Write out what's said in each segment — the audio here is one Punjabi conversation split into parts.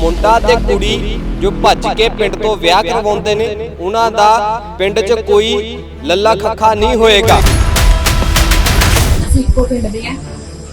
ਮੁੰਡਾ ਤੇ ਕੁੜੀ ਜੋ ਭੱਜ ਕੇ ਪਿੰਡ ਤੋਂ ਵਿਆਹ ਕਰਵਾਉਂਦੇ ਨੇ ਉਹਨਾਂ ਦਾ ਪਿੰਡ 'ਚ ਕੋਈ ਲੱਲਾ ਖੱਖਾ ਨਹੀਂ ਹੋਏਗਾ। ਅਸੀਂ ਇੱਕੋ ਪਿੰਡ ਦੇ ਆ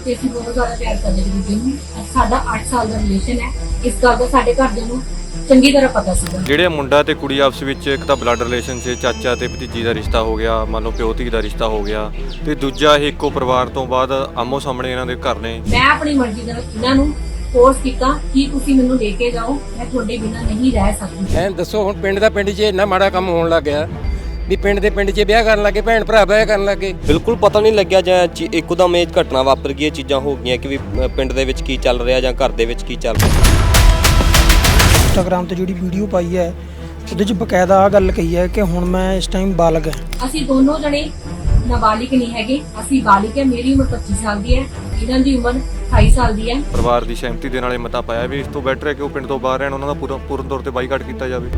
ਤੇ ਅਸੀਂ ਬਹੁਤ ਜ਼ਿਆਦਾ ਪਿਆਰ ਕਰਦੇ ਹਾਂ ਦੂਜੇ ਨੂੰ। ਸਾਡਾ 8 ਸਾਲ ਦਾ ਰਿਲੇਸ਼ਨ ਹੈ। ਇਸ ਗੱਲ ਦਾ ਸਾਡੇ ਘਰਦਿਆਂ ਨੂੰ ਚੰਗੀ ਤਰ੍ਹਾਂ ਪਤਾ ਸੀਗਾ। ਜਿਹੜੇ ਮੁੰਡਾ ਤੇ ਕੁੜੀ ਆਪਸ ਵਿੱਚ ਇੱਕ ਤਾਂ ਬਲੱਡ ਰਿਲੇਸ਼ਨ 'ਚ ਚਾਚਾ ਤੇ ਭਤੀਜੀ ਦਾ ਰਿਸ਼ਤਾ ਹੋ ਗਿਆ ਮੰਨ ਲਓ ਪਿਓ ਧੀ ਦਾ ਰਿਸ਼ਤਾ ਹੋ ਗਿਆ ਤੇ ਦੂਜਾ ਇਹ ਇੱਕੋ ਪਰਿਵਾਰ ਤੋਂ ਬਾਅਦ ਆਮੋ ਸਾਹਮਣੇ ਇਹਨਾਂ ਦੇ ਘਰ ਨੇ। ਮੈਂ ਆਪਣੀ ਮਰਜ਼ੀ ਨਾਲ ਇਹਨਾਂ ਨੂੰ ਫੋਰਸ ਕੀਤਾ ਕਿ ਤੁਸੀਂ ਮੈਨੂੰ ਲੈ ਕੇ ਜਾਓ ਮੈਂ ਤੁਹਾਡੇ ਬਿਨਾਂ ਨਹੀਂ ਰਹਿ ਸਕਦੀ। ਐਂ ਦੱਸੋ ਹੁਣ ਪਿੰਡ ਦਾ ਪਿੰਡ 'ਚ ਇੰਨਾ ਮਾੜਾ ਕੰਮ ਹੋਣ ਲੱਗ ਗਿਆ ਵੀ ਪਿੰਡ ਦੇ ਪਿੰਡ 'ਚ ਵਿਆਹ ਕਰਨ ਲੱਗੇ ਭੈਣ ਭਰਾ ਵਿਆਹ ਕਰਨ ਲੱਗੇ। ਬਿਲਕੁਲ ਪਤਾ ਨਹੀਂ ਲੱਗਿਆ ਜਾਂ ਚੀ- ਇੱਕਦਮ ਇਹ ਘਟਨਾ ਵਾਪਰ ਗਈ ਇਹ ਚੀਜ਼ਾਂ ਹੋ ਗਈਆਂ ਕਿ ਵੀ ਅ, ਪਿੰਡ ਦੇ ਵਿੱਚ ਕੀ ਚੱਲ ਰਿਹਾ ਜਾਂ ਘਰ ਦੇ ਵਿੱਚ ਕੀ ਚੱਲ ਰਿਹਾ। ਇੰਸਟਾਗ੍ਰam ਤੇ ਜਿਹੜੀ ਵੀਡੀਓ ਪਾਈ ਹੈ ਉਹਦੇ 'ਚ ਬਕਾਇਦਾ ਆ ਗੱਲ ਕਹੀ ਹੈ ਕਿ ਹੁਣ ਮੈਂ ਇਸ ਟਾਈਮ ਬਾਲਗ ਹਾਂ। ਅਸੀਂ ਦੋਨੋਂ ਜਣੇ ਨਾਬਾਲਿਗ ਨਹੀਂ ਹੈਗੇ ਅਸੀਂ ਬਾਲਿਗ ਹੈ ਮੇਰੀ ਉਮਰ 25 ਸਾਲ ਦੀ ਹੈ ਇਹਨਾਂ ਦੀ ਉਮਰ 28 ਸਾਲ ਦੀ ਹੈ। ਪਰਿਵਾਰ ਦੀ ਸਹਿਮਤੀ ਦੇ ਨਾਲ ਇਹ ਮਤਾ ਪਾਇਆ ਵੀ ਇਸ ਤੋਂ ਬੈਟਰ ਹੈ ਕਿ ਉਹ ਪਿੰਡ ਤੋਂ ਬਾਹਰ ਰਹਿਣ ਉਹਨਾਂ ਦਾ ਪੂਰਾ ਪੂਰਨ ਤੌਰ ਤੇ ਬਾਈਕਾਟ ਕੀਤਾ ਜਾਵੇ।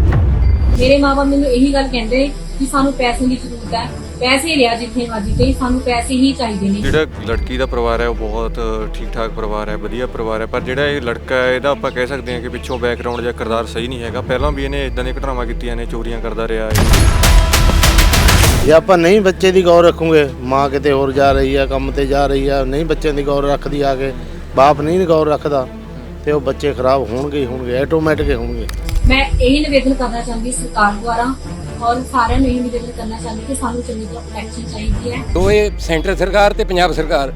ਮੇਰੇ ਮਾਪੇ ਮੈਨੂੰ ਇਹੀ ਗੱਲ ਕਹਿੰਦੇ ਕਿ ਸਾਨੂੰ ਪੈਸੇ ਦੀ ਜ਼ਰੂਰਤ ਹੈ। ਪੈਸੇ ਲਿਆ ਜਿੱਥੇ ਮਰਜ਼ੀ ਤੇ ਸਾਨੂੰ ਪੈਸੇ ਹੀ ਚਾਹੀਦੇ ਨੇ। ਜਿਹੜਾ ਲੜਕੀ ਦਾ ਪਰਿਵਾਰ ਹੈ ਉਹ ਬਹੁਤ ਠੀਕ ਠਾਕ ਪਰਿਵਾਰ ਹੈ ਵਧੀਆ ਪਰਿਵਾਰ ਹੈ ਪਰ ਜਿਹੜਾ ਇਹ ਲੜਕਾ ਹੈ ਇਹਦਾ ਆਪਾਂ ਕਹਿ ਸਕਦੇ ਹਾਂ ਕਿ ਪਿੱਛੋਂ ਬੈਕਗ੍ਰਾਉਂਡ ਜਾਂ ਕਿਰਦਾਰ ਸਹੀ ਨਹੀਂ ਹੈਗਾ। ਪਹਿਲਾਂ ਵੀ ਇਹਨੇ ਇਦਾਂ ਦੀਆਂ ਘਟਨਾਵਾਂ ਕੀਤੀਆਂ ਨੇ ਚੋਰੀਆਂ ਕਰਦਾ ਰਿਹਾ ਹੈ। ਜੇ ਆਪਾਂ ਨਹੀਂ ਬੱਚੇ ਦੀ ਗੌਰ ਰੱਖੂਗੇ ਮਾਂ ਕਿਤੇ ਹੋਰ ਜਾ ਰਹੀ ਆ ਕੰਮ ਤੇ ਜਾ ਰਹੀ ਆ ਨਹੀਂ ਬੱਚਿਆਂ ਦੀ ਗੌਰ ਰੱਖਦੀ ਆ ਕੇ ਬਾਪ ਨਹੀਂ ਗੌਰ ਰੱਖਦਾ ਤੇ ਉਹ ਬੱਚੇ ਖਰਾਬ ਹੋਣਗੇ ਹੀ ਹੋਣਗੇ ਆਟੋਮੈਟਿਕ ਹੋਣਗੇ। ਮੈਂ ਇਹੀ ਨਿਵੇਦਨ ਕਰਨਾ ਚਾਹੁੰਦੀ ਸਰਕਾਰ ਦੁਆਰਾ ਔਰ ਸਾਰਿਆਂ ਨੂੰ ਇਹੀ ਨਿਵੇਦਨ ਕਰਨਾ ਚਾਹੁੰਦੀ ਕਿ ਸਾਨੂੰ ਚੰਗੀ ਤਰ੍ਹਾਂ ਪ੍ਰੋਟੈਕਸ਼ਨ ਚਾਹੀਦੀ ਹੈ। ਦੋਏ ਸੈਂਟਰ ਸਰਕਾਰ ਤੇ ਪੰਜਾਬ ਸਰਕਾਰ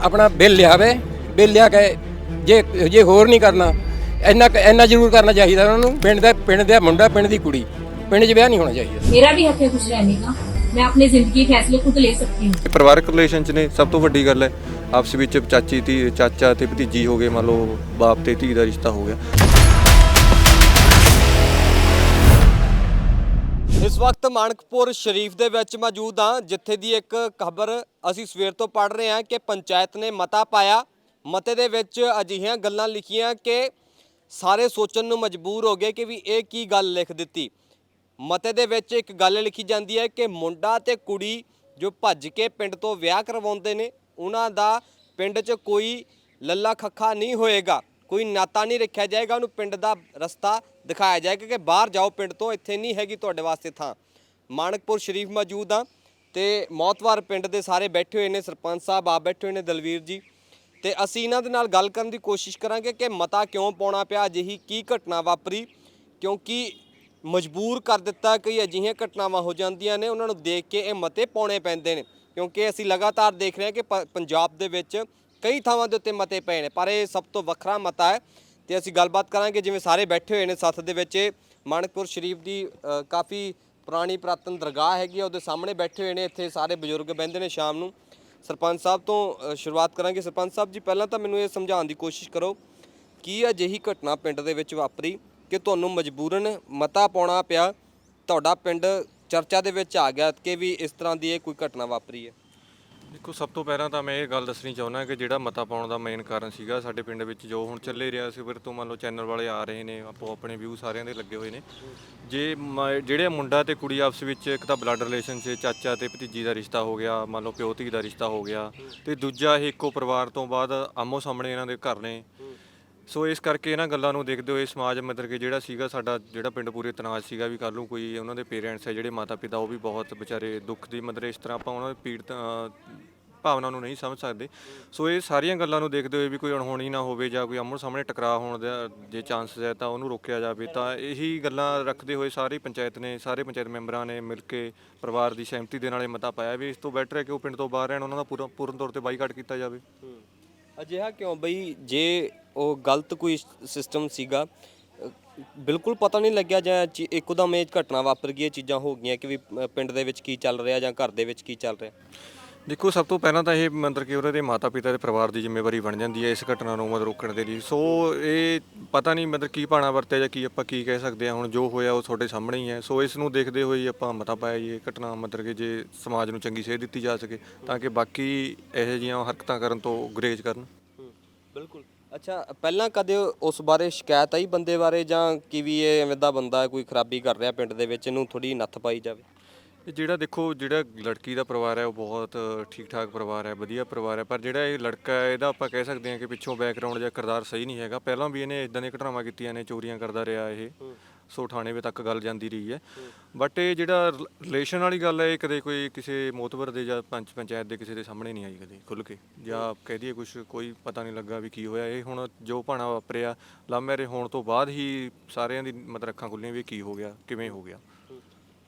ਆਪਣਾ ਬਿੱਲ ਲਿਆਵੇ ਬਿੱਲ ਲਿਆ ਕੇ ਜੇ ਜੇ ਹੋਰ ਨਹੀਂ ਕਰਨਾ ਇੰਨਾ ਇੰਨਾ ਜ਼ਰੂਰ ਕਰਨਾ ਚਾਹੀਦਾ ਉਹਨਾਂ ਨੂੰ ਪਿੰਡ ਦਾ ਪਿੰਡ ਦਾ ਮੁੰਡਾ ਪਿੰਡ ਦੀ ਕੁੜੀ ਪਿੰਡ 'ਚ ਵਿਆਹ ਨਹੀਂ ਹੋਣਾ ਚਾਹੀਦਾ। ਮੇਰਾ ਵੀ ਹੱਕ ਹੈ ਖੁਸ਼ ਰਹਿਣੇ ਦਾ ਮੈਂ ਆਪਣੀ ਜ਼ਿੰਦਗੀ ਦੇ ਫੈਸਲੇ ਖੁਦ ਲੈ ਸਕਤੀ ਹੂੰ। ਇਹ ਪਰਿਵਾਰਕ ਰਿਲੇਸ਼ਨ ਚ ਨੇ ਸਭ ਤੋਂ ਵੱਡੀ ਗੱਲ ਹੈ ਆਪਸ ਵਿੱਚ ਚਾਚੀ ਧੀ ਚਾਚਾ ਤੇ ਭਤੀਜੀ ਹੋ ਗਏ ਮੰਨ ਲਓ ਬਾਪ ਤੇ ਧੀ ਦਾ ਰਿਸ਼ਤਾ ਹੋ ਗਿਆ। ਇਸ ਵਕਤ ਮਾਨਕਪੁਰ ਸ਼ਰੀਫ ਦੇ ਵਿੱਚ ਮੌਜੂਦ ਹਾਂ ਜਿੱਥੇ ਦੀ ਇੱਕ ਖਬਰ ਅਸੀਂ ਸਵੇਰ ਤੋਂ ਪੜ ਰਹੇ ਹਾਂ ਕਿ ਪੰਚਾਇਤ ਨੇ ਮਤਾ ਪਾਇਆ। ਮਤੇ ਦੇ ਵਿੱਚ ਅਜਿਹੀਆਂ ਗੱਲਾਂ ਲਿਖੀਆਂ ਕਿ ਸਾਰੇ ਸੋਚਣ ਨੂੰ ਮਜਬੂਰ ਹੋ ਗਏ ਕਿ ਵੀ ਇਹ ਕੀ ਗੱਲ ਲਿਖ ਦਿੱਤੀ। ਮਤੇ ਦੇ ਵਿੱਚ ਇੱਕ ਗੱਲ ਲਿਖੀ ਜਾਂਦੀ ਹੈ ਕਿ ਮੁੰਡਾ ਤੇ ਕੁੜੀ ਜੋ ਭੱਜ ਕੇ ਪਿੰਡ ਤੋਂ ਵਿਆਹ ਕਰਵਾਉਂਦੇ ਨੇ, ਉਹਨਾਂ ਦਾ ਪਿੰਡ 'ਚ ਕੋਈ ਲੱਲਾ ਖੱਖਾ ਨਹੀਂ ਹੋਏਗਾ। ਕੋਈ ਨਾਤਾ ਨਹੀਂ ਰੱਖਿਆ ਜਾਏਗਾ, ਉਹਨੂੰ ਪਿੰਡ ਦਾ ਰਸਤਾ ਦਿਖਾਇਆ ਜਾਏਗਾ ਕਿ ਬਾਹਰ ਜਾਓ, ਪਿੰਡ ਤੋਂ ਇੱਥੇ ਨਹੀਂ ਹੈਗੀ ਤੁਹਾਡੇ ਵਾਸਤੇ ਥਾਂ। ਮਾਨਕਪੁਰ ਸ਼ਰੀਫ ਮੌਜੂਦ ਆ ਤੇ ਮੌਤਵਾਰ ਪਿੰਡ ਦੇ ਸਾਰੇ ਬੈਠੇ ਹੋਏ ਨੇ, ਸਰਪੰਚ ਸਾਹਿਬ ਆ ਬੈਠੇ ਹੋਏ ਨੇ, ਦਲਵੀਰ ਜੀ। ਤੇ ਅਸੀਂ ਇਹਨਾਂ ਦੇ ਨਾਲ ਗੱਲ ਕਰਨ ਦੀ ਕੋਸ਼ਿਸ਼ ਕਰਾਂਗੇ ਕਿ ਮਤਾ ਕਿਉਂ ਪਾਉਣਾ ਪਿਆ, ਅਜਿਹੀ ਕੀ ਘਟਨਾ ਵਾਪਰੀ, ਕਿਉਂਕਿ ਮਜਬੂਰ ਕਰ ਦਿੱਤਾ ਕਈ ਅਜਿਹੀਆਂ ਘਟਨਾਵਾਂ ਹੋ ਜਾਂਦੀਆਂ ਨੇ। ਉਹਨਾਂ ਨੂੰ ਦੇਖ ਕੇ ਇਹ ਮਤੇ ਪਾਉਣੇ ਪੈਂਦੇ ਨੇ ਕਿਉਂਕਿ ਅਸੀਂ ਲਗਾਤਾਰ ਦੇਖ ਰਹੇ ਹਾਂ ਕਿ ਪ- ਪੰਜਾਬ ਦੇ ਵਿੱਚ ਕਈ ਥਾਵਾਂ ਦੇ ਉੱਤੇ ਮਤੇ ਪਏ ਨੇ ਪਰ ਇਹ ਸਭ ਤੋਂ ਵੱਖਰਾ ਮਤਾ ਹੈ। ਤੇ ਅਸੀਂ ਗੱਲਬਾਤ ਕਰਾਂਗੇ ਜਿਵੇਂ ਸਾਰੇ ਬੈਠੇ ਹੋਏ ਨੇ ਸੱਥ ਦੇ ਵਿੱਚ ਇਹ ਮਾਨਕਪੁਰ ਸ਼ਰੀਫ ਦੀ ਅ, ਕਾਫੀ ਪੁਰਾਣੀ ਪ੍ਰਾਤਨ ਦਰਗਾਹ ਹੈਗੀ ਆ ਉਹਦੇ ਸਾਹਮਣੇ ਬੈਠੇ ਹੋਏ ਨੇ ਇੱਥੇ ਸਾਰੇ ਬਜ਼ੁਰਗ ਬਹਿੰਦੇ ਨੇ ਸ਼ਾਮ ਨੂੰ। ਸਰਪੰਚ ਸਾਹਿਬ ਤੋਂ ਅ, ਸ਼ੁਰੂਆਤ ਕਰਾਂਗੇ। ਸਰਪੰਚ ਸਾਹਿਬ ਜੀ ਪਹਿਲਾਂ ਤਾਂ ਮੈਨੂੰ ਇਹ ਸਮਝਾਉਣ ਦੀ ਕੋਸ਼ਿਸ਼ ਕਰੋ ਕੀ ਅਜਿਹੀ ਘਟਨਾ ਪਿੰਡ ਦੇ ਵਿੱਚ ਵਾਪਰੀ। ਕਿ ਤੁਹਾਨੂੰ ਮਜਬੂਰਨ ਮਤਾ ਪਾਉਣਾ ਪਿਆ। ਤੁਹਾਡਾ ਪਿੰਡ ਚਰਚਾ ਦੇ ਵਿੱਚ ਆ ਗਿਆ ਕਿ ਵੀ ਇਸ ਤਰ੍ਹਾਂ ਦੀ ਇਹ ਕੋਈ ਘਟਨਾ ਵਾਪਰੀ ਹੈ। ਦੇਖੋ, ਸਭ ਤੋਂ ਪਹਿਲਾਂ ਤਾਂ ਮੈਂ ਇਹ ਗੱਲ ਦੱਸਣੀ ਚਾਹੁੰਦਾ ਕਿ ਜਿਹੜਾ ਮਤਾ ਪਾਉਣ ਦਾ ਮੇਨ ਕਾਰਨ ਸੀਗਾ ਸਾਡੇ ਪਿੰਡ ਵਿੱਚ ਜੋ ਹੁਣ ਚੱਲੇ ਰਿਹਾ ਸੀ, ਫਿਰ ਤੋਂ ਮੰਨ ਲਓ ਚੈਨਲ ਵਾਲੇ ਆ ਰਹੇ ਨੇ, ਆਪੋ ਆਪਣੇ ਵਿਊ ਸਾਰਿਆਂ ਦੇ ਲੱਗੇ ਹੋਏ ਨੇ। ਜੇ ਮ- ਜਿਹੜੇ ਮੁੰਡਾ ਤੇ ਕੁੜੀ ਆਪਸ ਵਿੱਚ ਇੱਕ ਤਾਂ ਬਲੱਡ ਰਿਲੇਸ਼ਨ 'ਚ ਚਾਚਾ ਤੇ ਭਤੀਜੀ ਦਾ ਰਿਸ਼ਤਾ ਹੋ ਗਿਆ, ਮੰਨ ਲਓ ਪਿਓ ਧੀ ਦਾ ਰਿਸ਼ਤਾ ਹੋ ਗਿਆ ਤੇ ਦੂਜਾ ਇਹ ਇੱਕੋ ਪਰਿਵਾਰ ਤੋਂ ਬਾਅਦ ਆਮੋ ਸਾਹਮਣੇ ਇਹਨਾਂ ਦੇ ਘਰ ਨੇ। ਸੋ ਇਸ ਕਰਕੇ ਇਹਨਾਂ ਗੱਲਾਂ ਨੂੰ ਦੇਖਦੇ ਹੋਏ ਸਮਾਜ ਮਤਲਬ ਕਿ ਜਿਹੜਾ ਸੀਗਾ ਸਾਡਾ ਜਿਹੜਾ ਪਿੰਡ ਪੂਰੇ ਤਨਾਜ ਸੀਗਾ ਵੀ ਕੱਲ ਨੂੰ ਕੋਈ ਉਹਨਾਂ ਦੇ ਪੇਰੈਂਟਸ ਹੈ ਜਿਹੜੇ ਮਾਤਾ ਪਿਤਾ ਉਹ ਵੀ ਬਹੁਤ ਵਿਚਾਰੇ ਦੁੱਖ ਦੀ ਮਤਲਬ ਇਸ ਤਰ੍ਹਾਂ ਆਪਾਂ ਉਹਨਾਂ ਦੇ ਪੀੜਤ ਅ, ਭਾਵਨਾ ਨੂੰ ਨਹੀਂ ਸਮਝ ਸਕਦੇ। ਸੋ ਇਹ ਸਾਰੀਆਂ ਗੱਲਾਂ ਨੂੰ ਦੇਖਦੇ ਹੋਏ ਵੀ ਕੋਈ ਅਣਹੋਣੀ ਨਾ ਹੋਵੇ ਜਾਂ ਕੋਈ ਆਮੋ ਸਾਹਮਣੇ ਟਕਰਾਅ ਹੋਣ ਦਾ ਜੇ ਚਾਂਸਸ ਹੈ ਤਾਂ ਉਹਨੂੰ ਰੋਕਿਆ ਜਾਵੇ ਤਾਂ ਇਹੀ ਗੱਲਾਂ ਰੱਖਦੇ ਹੋਏ ਸਾਰੀ ਪੰਚਾਇਤ ਨੇ ਸਾਰੇ ਪੰਚਾਇਤ ਮੈਂਬਰਾਂ ਨੇ ਮਿਲ ਕੇ ਪਰਿਵਾਰ ਦੀ ਸਹਿਮਤੀ ਦੇ ਨਾਲ ਇਹ ਮਤਾ ਪਾਇਆ ਵੀ ਇਸ ਤੋਂ ਬੈਟਰ ਹੈ ਕਿ ਉਹ ਪਿੰਡ ਤੋਂ ਬਾਹਰ ਰਹਿਣ ਉਹਨਾਂ ਦਾ ਪੂਰਾ ਪੂਰਨ ਤੌਰ ਤੇ ਬਾਈਕਾਟ ਕੀਤਾ ਜਾਵੇ। ਅਜਿਹਾ ਕਿਉਂ? ਬਈ ਜੇ ਉਹ ਗਲਤ ਕੋਈ ਸਿਸਟਮ ਸੀਗਾ ਬਿਲਕੁਲ ਪਤਾ ਨਹੀਂ ਲੱਗਿਆ ਜਾਂ ਚੀ- ਇੱਕਦਮ ਇਹ ਘਟਨਾ ਵਾਪਰ ਗਈ ਇਹ ਚੀਜ਼ਾਂ ਹੋ ਗਈਆਂ ਕਿ ਵੀ ਅ, ਪਿੰਡ ਦੇ ਵਿੱਚ ਕੀ ਚੱਲ ਰਿਹਾ ਜਾਂ ਘਰ ਦੇ ਵਿੱਚ ਕੀ ਚੱਲ ਰਿਹਾ। ਦੇਖੋ ਸਭ ਤੋਂ ਪਹਿਲਾਂ ਤਾਂ ਇਹ ਮਤਲਬ ਕਿ ਦੇ ਮਾਤਾ ਪਿਤਾ ਦੇ ਪਰਿਵਾਰ ਦੀ ਜ਼ਿੰਮੇਵਾਰੀ ਬਣ ਜਾਂਦੀ ਹੈ ਇਸ ਘਟਨਾ ਨੂੰ ਮਤਲਬ ਰੋਕਣ ਦੇ ਲਈ। ਸੋ ਇਹ ਪਤਾ ਨਹੀਂ ਮਤਲਬ ਕੀ ਪਾਣਾ ਵਰਤਿਆ ਜਾਂ ਕੀ ਆਪਾਂ ਕੀ ਕਹਿ ਸਕਦੇ ਹਾਂ ਹੁਣ ਜੋ ਹੋਇਆ ਉਹ ਤੁਹਾਡੇ ਸਾਹਮਣੇ ਹੀ ਹੈ। ਸੋ ਇਸ ਨੂੰ ਦੇਖਦੇ ਹੋਏ ਹੀ ਆਪਾਂ ਮਤਾ ਪਾਇਆ ਜੀ ਇਹ ਘਟਨਾ ਮਤਲਬ ਕਿ ਜੇ ਸਮਾਜ ਨੂੰ ਚੰਗੀ ਸੇਧ ਦਿੱਤੀ ਜਾ ਸਕੇ ਤਾਂ ਕਿ ਬਾਕੀ ਇਹੋ ਜਿਹੀਆਂ ਹਰਕਤਾਂ ਕਰਨ ਤੋਂ ਗੁਰੇਜ਼ ਕਰਨ। ਬਿਲਕੁਲ। ਅੱਛਾ ਪਹਿਲਾਂ ਕਦੇ ਉਸ ਬਾਰੇ ਸ਼ਿਕਾਇਤ ਆਈ ਬੰਦੇ ਬਾਰੇ ਜਾਂ ਕਿ ਵੀ ਇਹ ਐਵੇਂ ਦਾ ਬੰਦਾ ਹੈ, ਕੋਈ ਖਰਾਬੀ ਕਰ ਰਿਹਾ ਪਿੰਡ ਦੇ ਵਿੱਚ ਇਹਨੂੰ ਥੋੜੀ ਨੱਥ ਪਾਈ ਜਾਵੇ? ਇਹ ਜਿਹੜਾ ਦੇਖੋ ਜਿਹੜਾ ਲੜਕੀ ਦਾ ਪਰਿਵਾਰ ਹੈ ਉਹ ਬਹੁਤ ਠੀਕ ਠਾਕ ਪਰਿਵਾਰ ਹੈ ਵਧੀਆ ਪਰਿਵਾਰ ਹੈ ਪਰ ਜਿਹੜਾ ਇਹ ਲੜਕਾ ਹੈ ਇਹਦਾ ਆਪਾਂ ਕਹਿ ਸਕਦੇ ਹਾਂ ਕਿ ਪਿੱਛੋਂ ਬੈਕਗ੍ਰਾਉਂਡ ਜਾਂ ਕਿਰਦਾਰ ਸਹੀ ਨਹੀਂ ਹੈਗਾ। ਪਹਿਲਾਂ ਵੀ ਇਹਨੇ ਇਦਾਂ ਦੀਆਂ ਘਟਨਾਵਾਂ ਕੀਤੀਆਂ ਨੇ ਚੋਰੀਆਂ ਕਰਦਾ ਰਿਹਾ ਇਹ। ਸੋ ਥਾਣੇ ਵੇ ਤੱਕ ਗੱਲ ਜਾਂਦੀ ਰਹੀ ਹੈ। ਬਟ ਇਹ ਜਿਹੜਾ ਰਿਲੇਸ਼ਨ ਵਾਲੀ ਗੱਲ ਹੈ ਇਹ ਕਦੇ ਕੋਈ ਕਿਸੇ ਮੋਤਬਰ ਦੇ ਜਾਂ ਪੰਚ ਪੰਚਾਇਤ ਦੇ ਕਿਸੇ ਦੇ ਸਾਹਮਣੇ ਨਹੀਂ ਆਈ ਕਦੇ ਖੁੱਲ ਕੇ। ਜਾਂ ਕਹਿ ਦਈਏ ਕੁਝ ਕੋਈ ਪਤਾ ਨਹੀਂ ਲੱਗਾ ਵੀ ਕੀ ਹੋਇਆ। ਇਹ ਹੁਣ ਜੋ ਭਾਣਾ ਵਾਪਰਿਆ ਲਵ ਮੈਰਿਜ ਹੋਣ ਤੋਂ ਬਾਅਦ ਹੀ ਸਾਰਿਆਂ ਦੀ ਮਤਲਬ ਅੱਖਾਂ ਖੁੱਲੀਆਂ ਵੀ ਕੀ ਹੋ ਗਿਆ ਕਿਵੇਂ ਹੋ ਗਿਆ।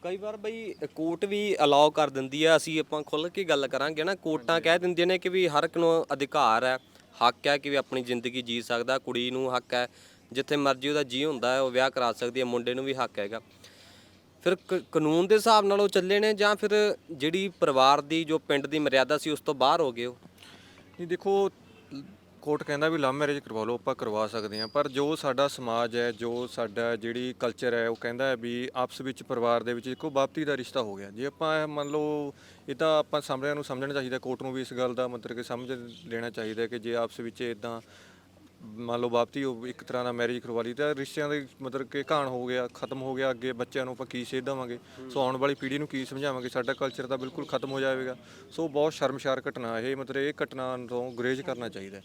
ਕਈ ਵਾਰ ਬਈ ਕੋਰਟ ਵੀ ਅਲਾਉ ਕਰ ਦਿੰਦੀ ਹੈ ਅਸੀਂ ਆਪਾਂ ਖੁੱਲ ਕੇ ਗੱਲ ਕਰਾਂਗੇ ਨਾ। ਕੋਰਟਾਂ ਕਹਿ ਦਿੰਦੀਆਂ ਨੇ ਕਿ ਵੀ ਹਰ ਇੱਕ ਨੂੰ ਅਧਿਕਾਰ ਹੈ, ਹੱਕ ਹੈ ਕਿ ਵੀ ਆਪਣੀ ਜ਼ਿੰਦਗੀ ਜੀ ਸਕਦਾ, ਕੁੜੀ ਨੂੰ ਹੱਕ ਹੈ, ਜਿੱਥੇ ਮਰਜ਼ੀ ਉਹਦਾ ਜੀ ਹੁੰਦਾ ਹੈ, ਉਹ ਵਿਆਹ ਕਰਾ ਸਕਦੀ ਹੈ, ਮੁੰਡੇ ਨੂੰ ਵੀ ਹੱਕ ਹੈਗਾ। ਫਿਰ ਕ- ਕਾਨੂੰਨ ਦੇ ਹਿਸਾਬ ਨਾਲ ਉਹ ਚੱਲੇ ਨੇ ਜਾਂ ਫਿਰ ਜਿਹੜੀ ਪਰਿਵਾਰ ਦੀ ਜੋ ਪਿੰਡ ਦੀ ਮਰਿਆਦਾ ਸੀ ਉਸ ਤੋਂ ਬਾਹਰ ਹੋ ਗਏ ਉਹ? ਨਹੀਂ ਦੇਖੋ ਕੋਰਟ ਕਹਿੰਦਾ ਵੀ ਲਵ ਮੈਰਿਜ ਕਰਵਾ ਲਓ, ਆਪਾਂ ਕਰਵਾ ਸਕਦੇ ਹਾਂ। ਪਰ ਜੋ ਸਾਡਾ ਸਮਾਜ ਹੈ, ਜੋ ਸਾਡਾ ਜਿਹੜੀ ਕਲਚਰ ਹੈ, ਉਹ ਕਹਿੰਦਾ ਹੈ ਵੀ ਆਪਸ ਵਿੱਚ ਪਰਿਵਾਰ ਦੇ ਵਿੱਚ ਇੱਕੋ ਬਾਪਤੀ ਦਾ ਰਿਸ਼ਤਾ ਹੋ ਗਿਆ। ਜੇ ਆਪਾਂ ਇਹ ਮੰਨ ਲਓ, ਇਹ ਤਾਂ ਆਪਾਂ ਸਾਹਮਣਿਆਂ ਨੂੰ ਸਮਝਣਾ ਚਾਹੀਦਾ, ਕੋਰਟ ਨੂੰ ਵੀ ਇਸ ਗੱਲ ਦਾ ਮਤਲਬ ਕਿ ਸਮਝ ਲੈਣਾ ਚਾਹੀਦਾ ਕਿ ਜੇ ਆਪਸ ਵਿੱਚ ਇਦਾਂ ਮੰਨ ਲਓ ਬਾਪਤੀ ਉਹ ਇੱਕ ਤਰ੍ਹਾਂ ਦਾ ਮੈਰਿਜ ਕਰਵਾ ਲਈ, ਤਾਂ ਰਿਸ਼ਤਿਆਂ ਦੇ ਮਤਲਬ ਕਿ ਘਾਣ ਹੋ ਗਿਆ, ਖਤਮ ਹੋ ਗਿਆ ਅੱਗੇ, ਬੱਚਿਆਂ ਨੂੰ ਆਪਾਂ ਕੀ ਸੇਧ ਦੇਵਾਂਗੇ? ਸੋ ਆਉਣ ਵਾਲੀ ਪੀੜ੍ਹੀ ਨੂੰ ਕੀ ਸਮਝਾਵਾਂਗੇ? ਸਾਡਾ ਕਲਚਰ ਤਾਂ ਬਿਲਕੁਲ ਖਤਮ ਹੋ ਜਾਵੇਗਾ। ਸੋ ਬਹੁਤ ਸ਼ਰਮਸ਼ਾਰ ਘਟਨਾ, ਇਹ ਮਤਲਬ ਇਹ ਘਟਨਾ ਤੋਂ ਗੁਰੇਜ਼ ਕਰਨਾ ਚਾਹੀਦਾ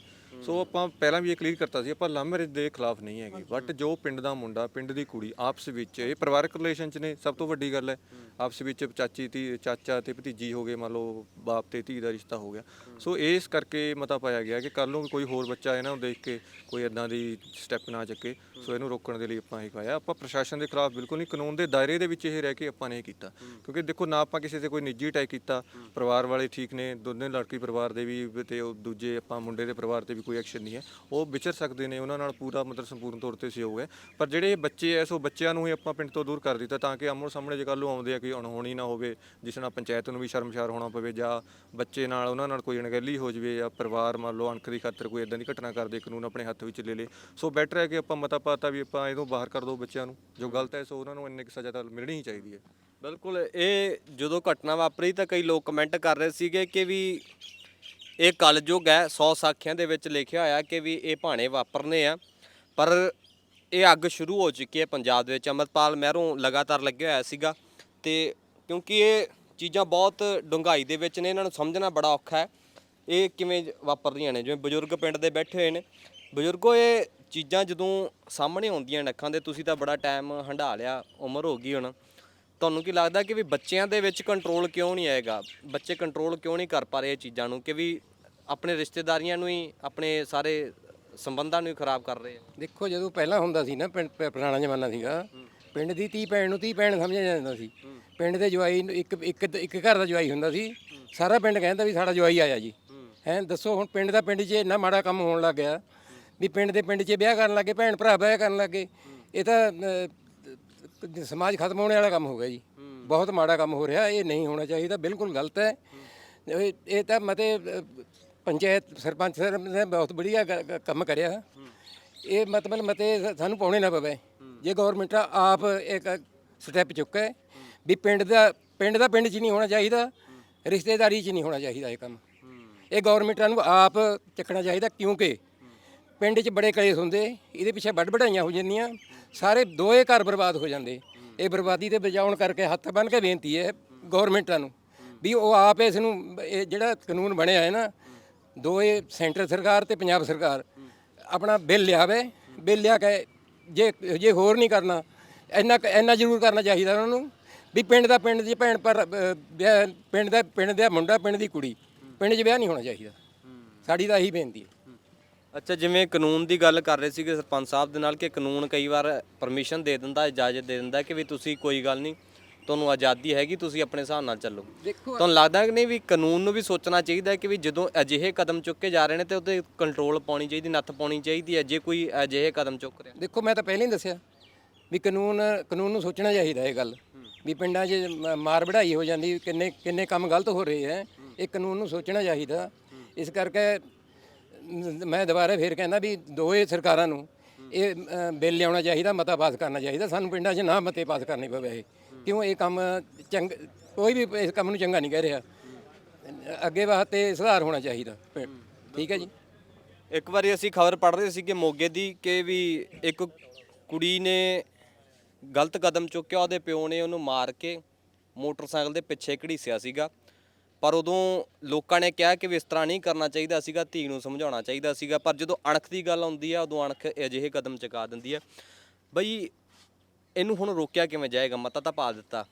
ਸੋ ਆਪਾਂ ਪਹਿਲਾਂ ਵੀ ਇਹ ਕਲੀਅਰ ਕਰਤਾ ਸੀ ਆਪਾਂ ਲਵ ਮੈਰਿਜ ਦੇ ਖਿਲਾਫ ਨਹੀਂ ਹੈਗੇ। ਬਟ ਜੋ ਪਿੰਡ ਦਾ ਮੁੰਡਾ ਪਿੰਡ ਦੀ ਕੁੜੀ ਆਪਸ ਵਿੱਚ ਇਹ ਪਰਿਵਾਰਕ ਰਿਲੇਸ਼ਨ ਚ ਨੇ ਸਭ ਤੋਂ ਵੱਡੀ ਗੱਲ ਹੈ। ਆਪਸ ਵਿੱਚ ਚਾਚੀ ਤੀ ਚਾਚਾ ਤੇ ਭਤੀਜੀ ਹੋ ਗਏ ਮੰਨ ਲਓ ਬਾਪ ਤੇ ਧੀ ਦਾ ਰਿਸ਼ਤਾ ਹੋ ਗਿਆ। ਸੋ ਇਸ ਕਰਕੇ ਮਤਾ ਪਾਇਆ ਗਿਆ ਕਿ ਕੱਲ ਨੂੰ ਕੋਈ ਹੋਰ ਬੱਚਾ ਇਹਨਾਂ ਨੂੰ ਦੇਖ ਕੇ ਕੋਈ ਇਦਾਂ ਦੀ ਸਟੈਪ ਨਾ ਚੱਕੇ। ਸੋ ਇਹਨੂੰ ਰੋਕਣ ਦੇ ਲਈ ਆਪਾਂ ਇਹ ਪਾਇਆ। ਆਪਾਂ ਪ੍ਰਸ਼ਾਸਨ ਦੇ ਖਿਲਾਫ ਬਿਲਕੁਲ ਨਹੀਂ ਕਾਨੂੰਨ ਦੇ ਦਾਇਰੇ ਦੇ ਵਿੱਚ ਇਹ ਰਹਿ ਕੇ ਆਪਾਂ ਨੇ ਇਹ ਕੀਤਾ। ਕਿਉਂਕਿ ਦੇਖੋ ਨਾ ਆਪਾਂ ਕਿਸੇ ਤੇ ਕੋਈ ਨਿੱਜੀ ਅਟੈਕ ਕੀਤਾ ਪਰਿਵਾਰ ਵਾਲੇ ਠੀਕ ਨੇ ਦੋਨੇ ਲੜਕੀ ਪਰਿਵਾਰ ਦੇ ਵੀ ਤੇ ਉਹ ਦੂਜੇ ਆਪਾਂ ਮੁੰਡੇ ਦੇ ਪਰਿਵਾਰ ਤੇ ਵੀ ਕੋਈ ਐਕਸ਼ਨ ਨਹੀਂ ਹੈ। ਉਹ ਵਿਚਰ ਸਕਦੇ ਨੇ, ਉਹਨਾਂ ਨਾਲ ਪੂਰਾ ਮਤਲਬ ਸੰਪੂਰਨ ਤੌਰ ਤੇ ਸਹਿਯੋਗ ਹੈ। ਪਰ ਜਿਹੜੇ ਬੱਚੇ ਐ, ਸੋ ਬੱਚਿਆਂ ਨੂੰ ਹੀ ਆਪਾਂ ਪਿੰਡ ਤੋਂ ਦੂਰ ਕਰ ਦਿੱਤਾ ਤਾਂ ਕਿ ਆਮੋ ਸਾਹਮਣੇ ਜੇ ਕੱਲ੍ਹ ਨੂੰ ਆਉਂਦੇ ਆ ਕਿ ਅਣਹੋਣੀ ਨਾ ਹੋਵੇ, ਜਿਸ ਨਾਲ ਪੰਚਾਇਤ ਨੂੰ ਵੀ ਸ਼ਰਮਸ਼ਾਰ ਹੋਣਾ ਪਵੇ ਜਾਂ ਬੱਚੇ ਨਾਲ, ਉਹਨਾਂ ਨਾਲ ਕੋਈ ਅਣਗਹਿਲੀ ਹੋ ਜਵੇ ਜਾਂ ਪਰਿਵਾਰ ਮੰਨ ਲਓ ਅਣਖ ਦੀ ਖਾਤਰ ਕੋਈ ਇਦਾਂ ਦੀ ਘਟਨਾ ਕਰਦੇ, ਕਾਨੂੰਨ ਆਪਣੇ ਹੱਥ ਵਿੱਚ ਲੈ ਲੇ। ਸੋ ਬੈਟਰ ਹੈ ਕਿ ਆਪਾਂ ਮਤਾ ਪਾਤਾ ਵੀ ਆਪਾਂ ਇਹਨੂੰ ਬਾਹਰ ਕਰ ਦਿਓ ਬੱਚਿਆਂ ਨੂੰ। ਜੋ ਗਲਤ ਹੈ, ਸੋ ਉਹਨਾਂ ਨੂੰ ਇੰਨੀ ਕੁ ਸਜ਼ਾ ਤਾਂ ਮਿਲਣੀ ਹੀ ਚਾਹੀਦੀ ਹੈ। ਬਿਲਕੁਲ, ਇਹ ਜਦੋਂ ਘਟਨਾ ਵਾਪਰੀ ਤਾਂ ਕਈ ਲੋਕ ਕਮੈਂਟ ਕਰ ਰਹੇ ਸੀਗੇ ਕਿ ਵੀ ਇਹ ਕਲਯੁਗ ਹੈ 100 ਸਾਖੀਆਂ ਦੇ ਵਿੱਚ ਲਿਖਿਆ ਹੋਇਆ ਕਿ ਵੀ ਇਹ ਭਾਣੇ ਵਾਪਰਨੇ ਆ। ਪਰ ਇਹ ਅੱਗ ਸ਼ੁਰੂ ਹੋ ਚੁੱਕੀ ਹੈ ਪੰਜਾਬ ਦੇ ਵਿੱਚ। ਅਮਰਪਾਲ ਮਹਿਰੋਂ ਲਗਾਤਾਰ ਲੱਗਿਆ ਹੋਇਆ ਸੀਗਾ ਤੇ ਕਿਉਂਕਿ ਇਹ ਚੀਜ਼ਾਂ ਬਹੁਤ ਡੂੰਘਾਈ ਦੇ ਵਿੱਚ ਨੇ, ਇਹਨਾਂ ਨੂੰ ਸਮਝਣਾ ਬੜਾ ਔਖਾ ਹੈ। ਇਹ ਕਿਵੇਂ ਵਾਪਰਦੀਆਂ ਨੇ? ਜਿਵੇਂ ਬਜ਼ੁਰਗ ਪਿੰਡ ਦੇ ਬੈਠੇ ਹੋਏ ਨੇ। ਬਜ਼ੁਰਗੋ, ਇਹ ਚੀਜ਼ਾਂ ਜਦੋਂ ਸਾਹਮਣੇ ਆਉਂਦੀਆਂ ਨੇ ਅੱਖਾਂ ਦੇ ਤੁਸੀਂ ਤਾਂ ਬੜਾ ਟਾਈਮ ਹੰਢਾ ਲਿਆ, ਉਮਰ ਹੋ ਗਈ ਹੁਣ। ਤੁਹਾਨੂੰ ਕੀ ਲੱਗਦਾ ਕਿ ਵੀ ਬੱਚਿਆਂ ਦੇ ਵਿੱਚ ਕੰਟਰੋਲ ਕਿਉਂ ਨਹੀਂ ਆਏਗਾ? ਬੱਚੇ ਕੰਟਰੋਲ ਕਿਉਂ ਨਹੀਂ ਕਰ ਪਾ ਰਹੇ ਇਹ ਚੀਜ਼ਾਂ ਨੂੰ? ਕਿ ਵੀ ਆਪਣੇ ਰਿਸ਼ਤੇਦਾਰੀਆਂ ਨੂੰ ਹੀ ਆਪਣੇ ਸਾਰੇ ਸੰਬੰਧਾਂ ਨੂੰ ਹੀ ਖਰਾਬ ਕਰ ਰਹੇ ਆ। ਦੇਖੋ ਜਦੋਂ ਪਹਿਲਾਂ ਹੁੰਦਾ ਸੀ ਨਾ ਪਿੰਡ ਪੁਰਾਣਾ ਜ਼ਮਾਨਾ ਸੀਗਾ ਪਿੰਡ ਦੀ ਧੀ ਭੈਣ ਨੂੰ ਧੀ ਭੈਣ ਸਮਝਿਆ ਜਾਂਦਾ ਸੀ। ਪਿੰਡ ਦੇ ਜਵਾਈ ਨੂੰ ਇੱਕ ਇੱਕ ਇੱਕ ਘਰ ਦਾ ਜਵਾਈ ਹੁੰਦਾ ਸੀ। ਸਾਰਾ ਪਿੰਡ ਕਹਿੰਦਾ ਵੀ ਸਾਡਾ ਜਵਾਈ ਆਇਆ ਜੀ। ਹੈਂ। ਦੱਸੋ ਹੁਣ ਪਿੰਡ ਦਾ ਪਿੰਡ 'ਚ ਇੰਨਾ ਮਾੜਾ ਕੰਮ ਹੋਣ ਲੱਗ ਗਿਆ। ਵੀ ਪਿੰਡ ਦੇ ਪਿੰਡ 'ਚ ਵਿਆਹ ਕਰਨ ਲੱਗੇ ਭੈਣ ਭਰਾ ਵਿਆਹ ਕਰਨ ਲੱਗੇ। ਇਹ ਤਾਂ ਸਮਾਜ ਖਤਮ ਹੋਣੇ ਵਾਲਾ ਕੰਮ ਹੋ ਗਿਆ ਜੀ। ਬਹੁਤ ਮਾੜਾ ਕੰਮ ਹੋ ਰਿਹਾ ਇਹ ਨਹੀਂ ਹੋਣਾ ਚਾਹੀਦਾ ਬਿਲਕੁਲ ਗਲਤ ਹੈ। ਇਹ ਇਹ ਤਾਂ ਮਤੇ ਪੰਚਾਇਤ ਸਰਪੰਚ ਸਰ ਨੇ ਬਹੁਤ ਵਧੀਆ ਕੰਮ ਕਰਿਆ। ਇਹ ਮਤਲਬ ਮਤੇ ਸਾਨੂੰ ਪਾਉਣੇ ਨਾ ਪਵੇ। ਜੇ ਗਵਰਨਮੈਂਟ ਆਪ ਇੱਕ ਸਟੈਪ ਚੁੱਕੇ ਵੀ ਪਿੰਡ ਦਾ ਪਿੰਡ ਦਾ ਪਿੰਡ 'ਚ ਨਹੀਂ ਹੋਣਾ ਚਾਹੀਦਾ ਰਿਸ਼ਤੇਦਾਰੀ 'ਚ ਨਹੀਂ ਹੋਣਾ ਚਾਹੀਦਾ ਇਹ ਕੰਮ। ਇਹ ਗਵਰਨਮੈਂਟਾਂ ਨੂੰ ਆਪ ਚੱਕਣਾ ਚਾਹੀਦਾ ਕਿਉਂਕਿ ਪਿੰਡ 'ਚ ਬੜੇ ਕਲੇਸ਼ ਹੁੰਦੇ ਇਹਦੇ ਪਿੱਛੇ ਵੱਡ ਵਡਾਈਆਂ ਹੋ ਜਾਂਦੀਆਂ। ਸਾਰੇ ਦੋਏ ਘਰ ਬਰਬਾਦ ਹੋ ਜਾਂਦੇ। ਇਹ ਬਰਬਾਦੀ ਤੇ ਬਚਾਉਣ ਕਰਕੇ ਹੱਥ ਬੰਨ ਕੇ ਬੇਨਤੀ ਹੈ ਗਵਰਨਮੈਂਟਾਂ ਨੂੰ ਵੀ ਉਹ ਆਪ ਇਸ ਨੂੰ, ਇਹ ਜਿਹੜਾ ਕਾਨੂੰਨ ਬਣਿਆ ਹੈ ਨਾ, ਦੋਏ ਸੈਂਟਰ ਸਰਕਾਰ ਤੇ ਪੰਜਾਬ ਸਰਕਾਰ ਆਪਣਾ ਬਿੱਲ ਲਿਆਵੇ, ਬਿੱਲ ਲਿਆ ਕੇ ਜੇ ਜੇ ਹੋਰ ਨਹੀਂ ਕਰਨਾ, ਇੰਨਾ ਕੁ- ਇੰਨਾ ਜ਼ਰੂਰ ਕਰਨਾ ਚਾਹੀਦਾ ਉਹਨਾਂ ਨੂੰ ਵੀ ਪਿੰਡ ਦਾ ਪਿੰਡ ਦੀ ਭੈਣ ਪਰ ਵਿਆਹ- ਪਿੰਡ ਦਾ ਪਿੰਡ ਦਾ ਮੁੰਡਾ, ਪਿੰਡ ਦੀ ਕੁੜੀ, ਪਿੰਡ 'ਚ ਵਿਆਹ ਨਹੀਂ ਹੋਣਾ ਚਾਹੀਦਾ। ਸਾਡੀ ਤਾਂ ਇਹੀ ਬੇਨਤੀ ਹੈ। ਅੱਛਾ ਜਿਵੇਂ ਕਾਨੂੰਨ ਦੀ ਗੱਲ ਕਰ ਰਹੇ ਸੀਗੇ ਸਰਪੰਚ ਸਾਹਿਬ ਦੇ ਨਾਲ ਕਿ ਕਾਨੂੰਨ ਕਈ ਵਾਰ ਪਰਮਿਸ਼ਨ ਦੇ ਦਿੰਦਾ ਇਜਾਜ਼ਤ ਦੇ ਦਿੰਦਾ ਕਿ ਵੀ ਤੁਸੀਂ ਕੋਈ ਗੱਲ ਨਹੀਂ ਤੁਹਾਨੂੰ ਆਜ਼ਾਦੀ ਹੈਗੀ ਤੁਸੀਂ ਆਪਣੇ ਹਿਸਾਬ ਨਾਲ ਚੱਲੋ। ਤੁਹਾਨੂੰ ਲੱਗਦਾ ਕਿ ਨਹੀਂ ਵੀ ਕਾਨੂੰਨ ਨੂੰ ਵੀ ਸੋਚਣਾ ਚਾਹੀਦਾ ਹੈ ਕਿ ਵੀ ਜਦੋਂ ਅਜਿਹੇ ਕਦਮ ਚੁੱਕੇ ਜਾ ਰਹੇ ਨੇ ਤੇ ਉਹਤੇ ਕੰਟਰੋਲ ਪਾਉਣੀ ਚਾਹੀਦੀ ਨੱਥ ਪਾਉਣੀ ਚਾਹੀਦੀ ਹੈ ਜੇ ਕੋਈ ਅਜਿਹੇ ਕਦਮ ਚੁੱਕ ਰਿਹਾ। ਦੇਖੋ ਮੈਂ ਤਾਂ ਪਹਿਲਾਂ ਹੀ ਦੱਸਿਆ ਵੀ ਕਾਨੂੰਨ ਕਾਨੂੰਨ ਨੂੰ ਸੋਚਣਾ ਚਾਹੀਦਾ ਇਹ ਗੱਲ ਵੀ ਪਿੰਡਾਂ 'ਚ ਮ- ਮਾਰ ਵਢਾਈ ਹੋ ਜਾਂਦੀ ਕਿੰਨੇ ਕਿੰਨੇ ਕੰਮ ਗਲਤ ਹੋ ਰਹੇ ਹੈ ਇਹ ਕਾਨੂੰਨ ਨੂੰ ਸੋਚਣਾ ਚਾਹੀਦਾ। ਇਸ ਕਰਕੇ ਮੈਂ ਦੁਬਾਰਾ ਫੇਰ ਕਹਿੰਦਾ ਵੀ ਦੋਏ ਸਰਕਾਰਾਂ ਨੂੰ ਇਹ ਅ, ਬਿੱਲ ਲਿਆਉਣਾ ਚਾਹੀਦਾ ਮਤਾ ਪਾਸ ਕਰਨਾ ਚਾਹੀਦਾ। ਸਾਨੂੰ ਪਿੰਡਾਂ 'ਚ ਨਾ ਮਤੇ ਪਾਸ ਕਰਨੇ ਪਵੇ ਇਹ। ਕਿਉਂ ਇਹ ਕੰਮ ਚੰਗ ਕੋਈ ਵੀ ਇਸ ਕੰਮ ਨੂੰ ਚੰਗਾ ਨਹੀਂ ਕਹਿ ਰਿਹਾ। ਅੱਗੇ ਵਾਸਤੇ ਸੁਧਾਰ ਹੋਣਾ ਚਾਹੀਦਾ। ਪਿੰ- ਠੀਕ ਹੈ ਜੀ। ਇੱਕ ਵਾਰੀ ਅਸੀਂ ਖਬਰ ਪੜ੍ਹ ਰਹੇ ਸੀ ਕਿ ਮੋਗੇ ਦੀ ਕਿ ਵੀ ਇੱਕ ਕੁੜੀ ਨੇ ਗਲਤ ਕਦਮ ਚੁੱਕਿਆ ਉਹਦੇ ਪਿਓ ਨੇ ਉਹਨੂੰ ਮਾਰ ਕੇ ਮੋਟਰਸਾਈਕਲ ਦੇ ਪਿੱਛੇ ਘੜੀਸਿਆ ਸੀਗਾ। ਪਰ ਉਦੋਂ ਲੋਕਾਂ ਨੇ ਕਿਹਾ ਕਿ ਵੀ ਇਸ ਤਰ੍ਹਾਂ ਨਹੀਂ ਕਰਨਾ ਚਾਹੀਦਾ ਸੀਗਾ ਧੀ ਨੂੰ ਸਮਝਾਉਣਾ ਚਾਹੀਦਾ ਸੀਗਾ। ਪਰ ਜਦੋਂ ਅਣਖ ਦੀ ਗੱਲ ਆਉਂਦੀ ਆ ਉਦੋਂ ਅਣਖ ਅਜਿਹੇ ਕਦਮ ਚੁਕਾ ਦਿੰਦੀ ਹੈ ਬਈ ਇਹਨੂੰ ਹੁਣ ਰੋਕਿਆ ਕਿਵੇਂ ਜਾਏਗਾ? ਮਤਾ ਤਾਂ ਪਾ ਦਿੱਤਾ।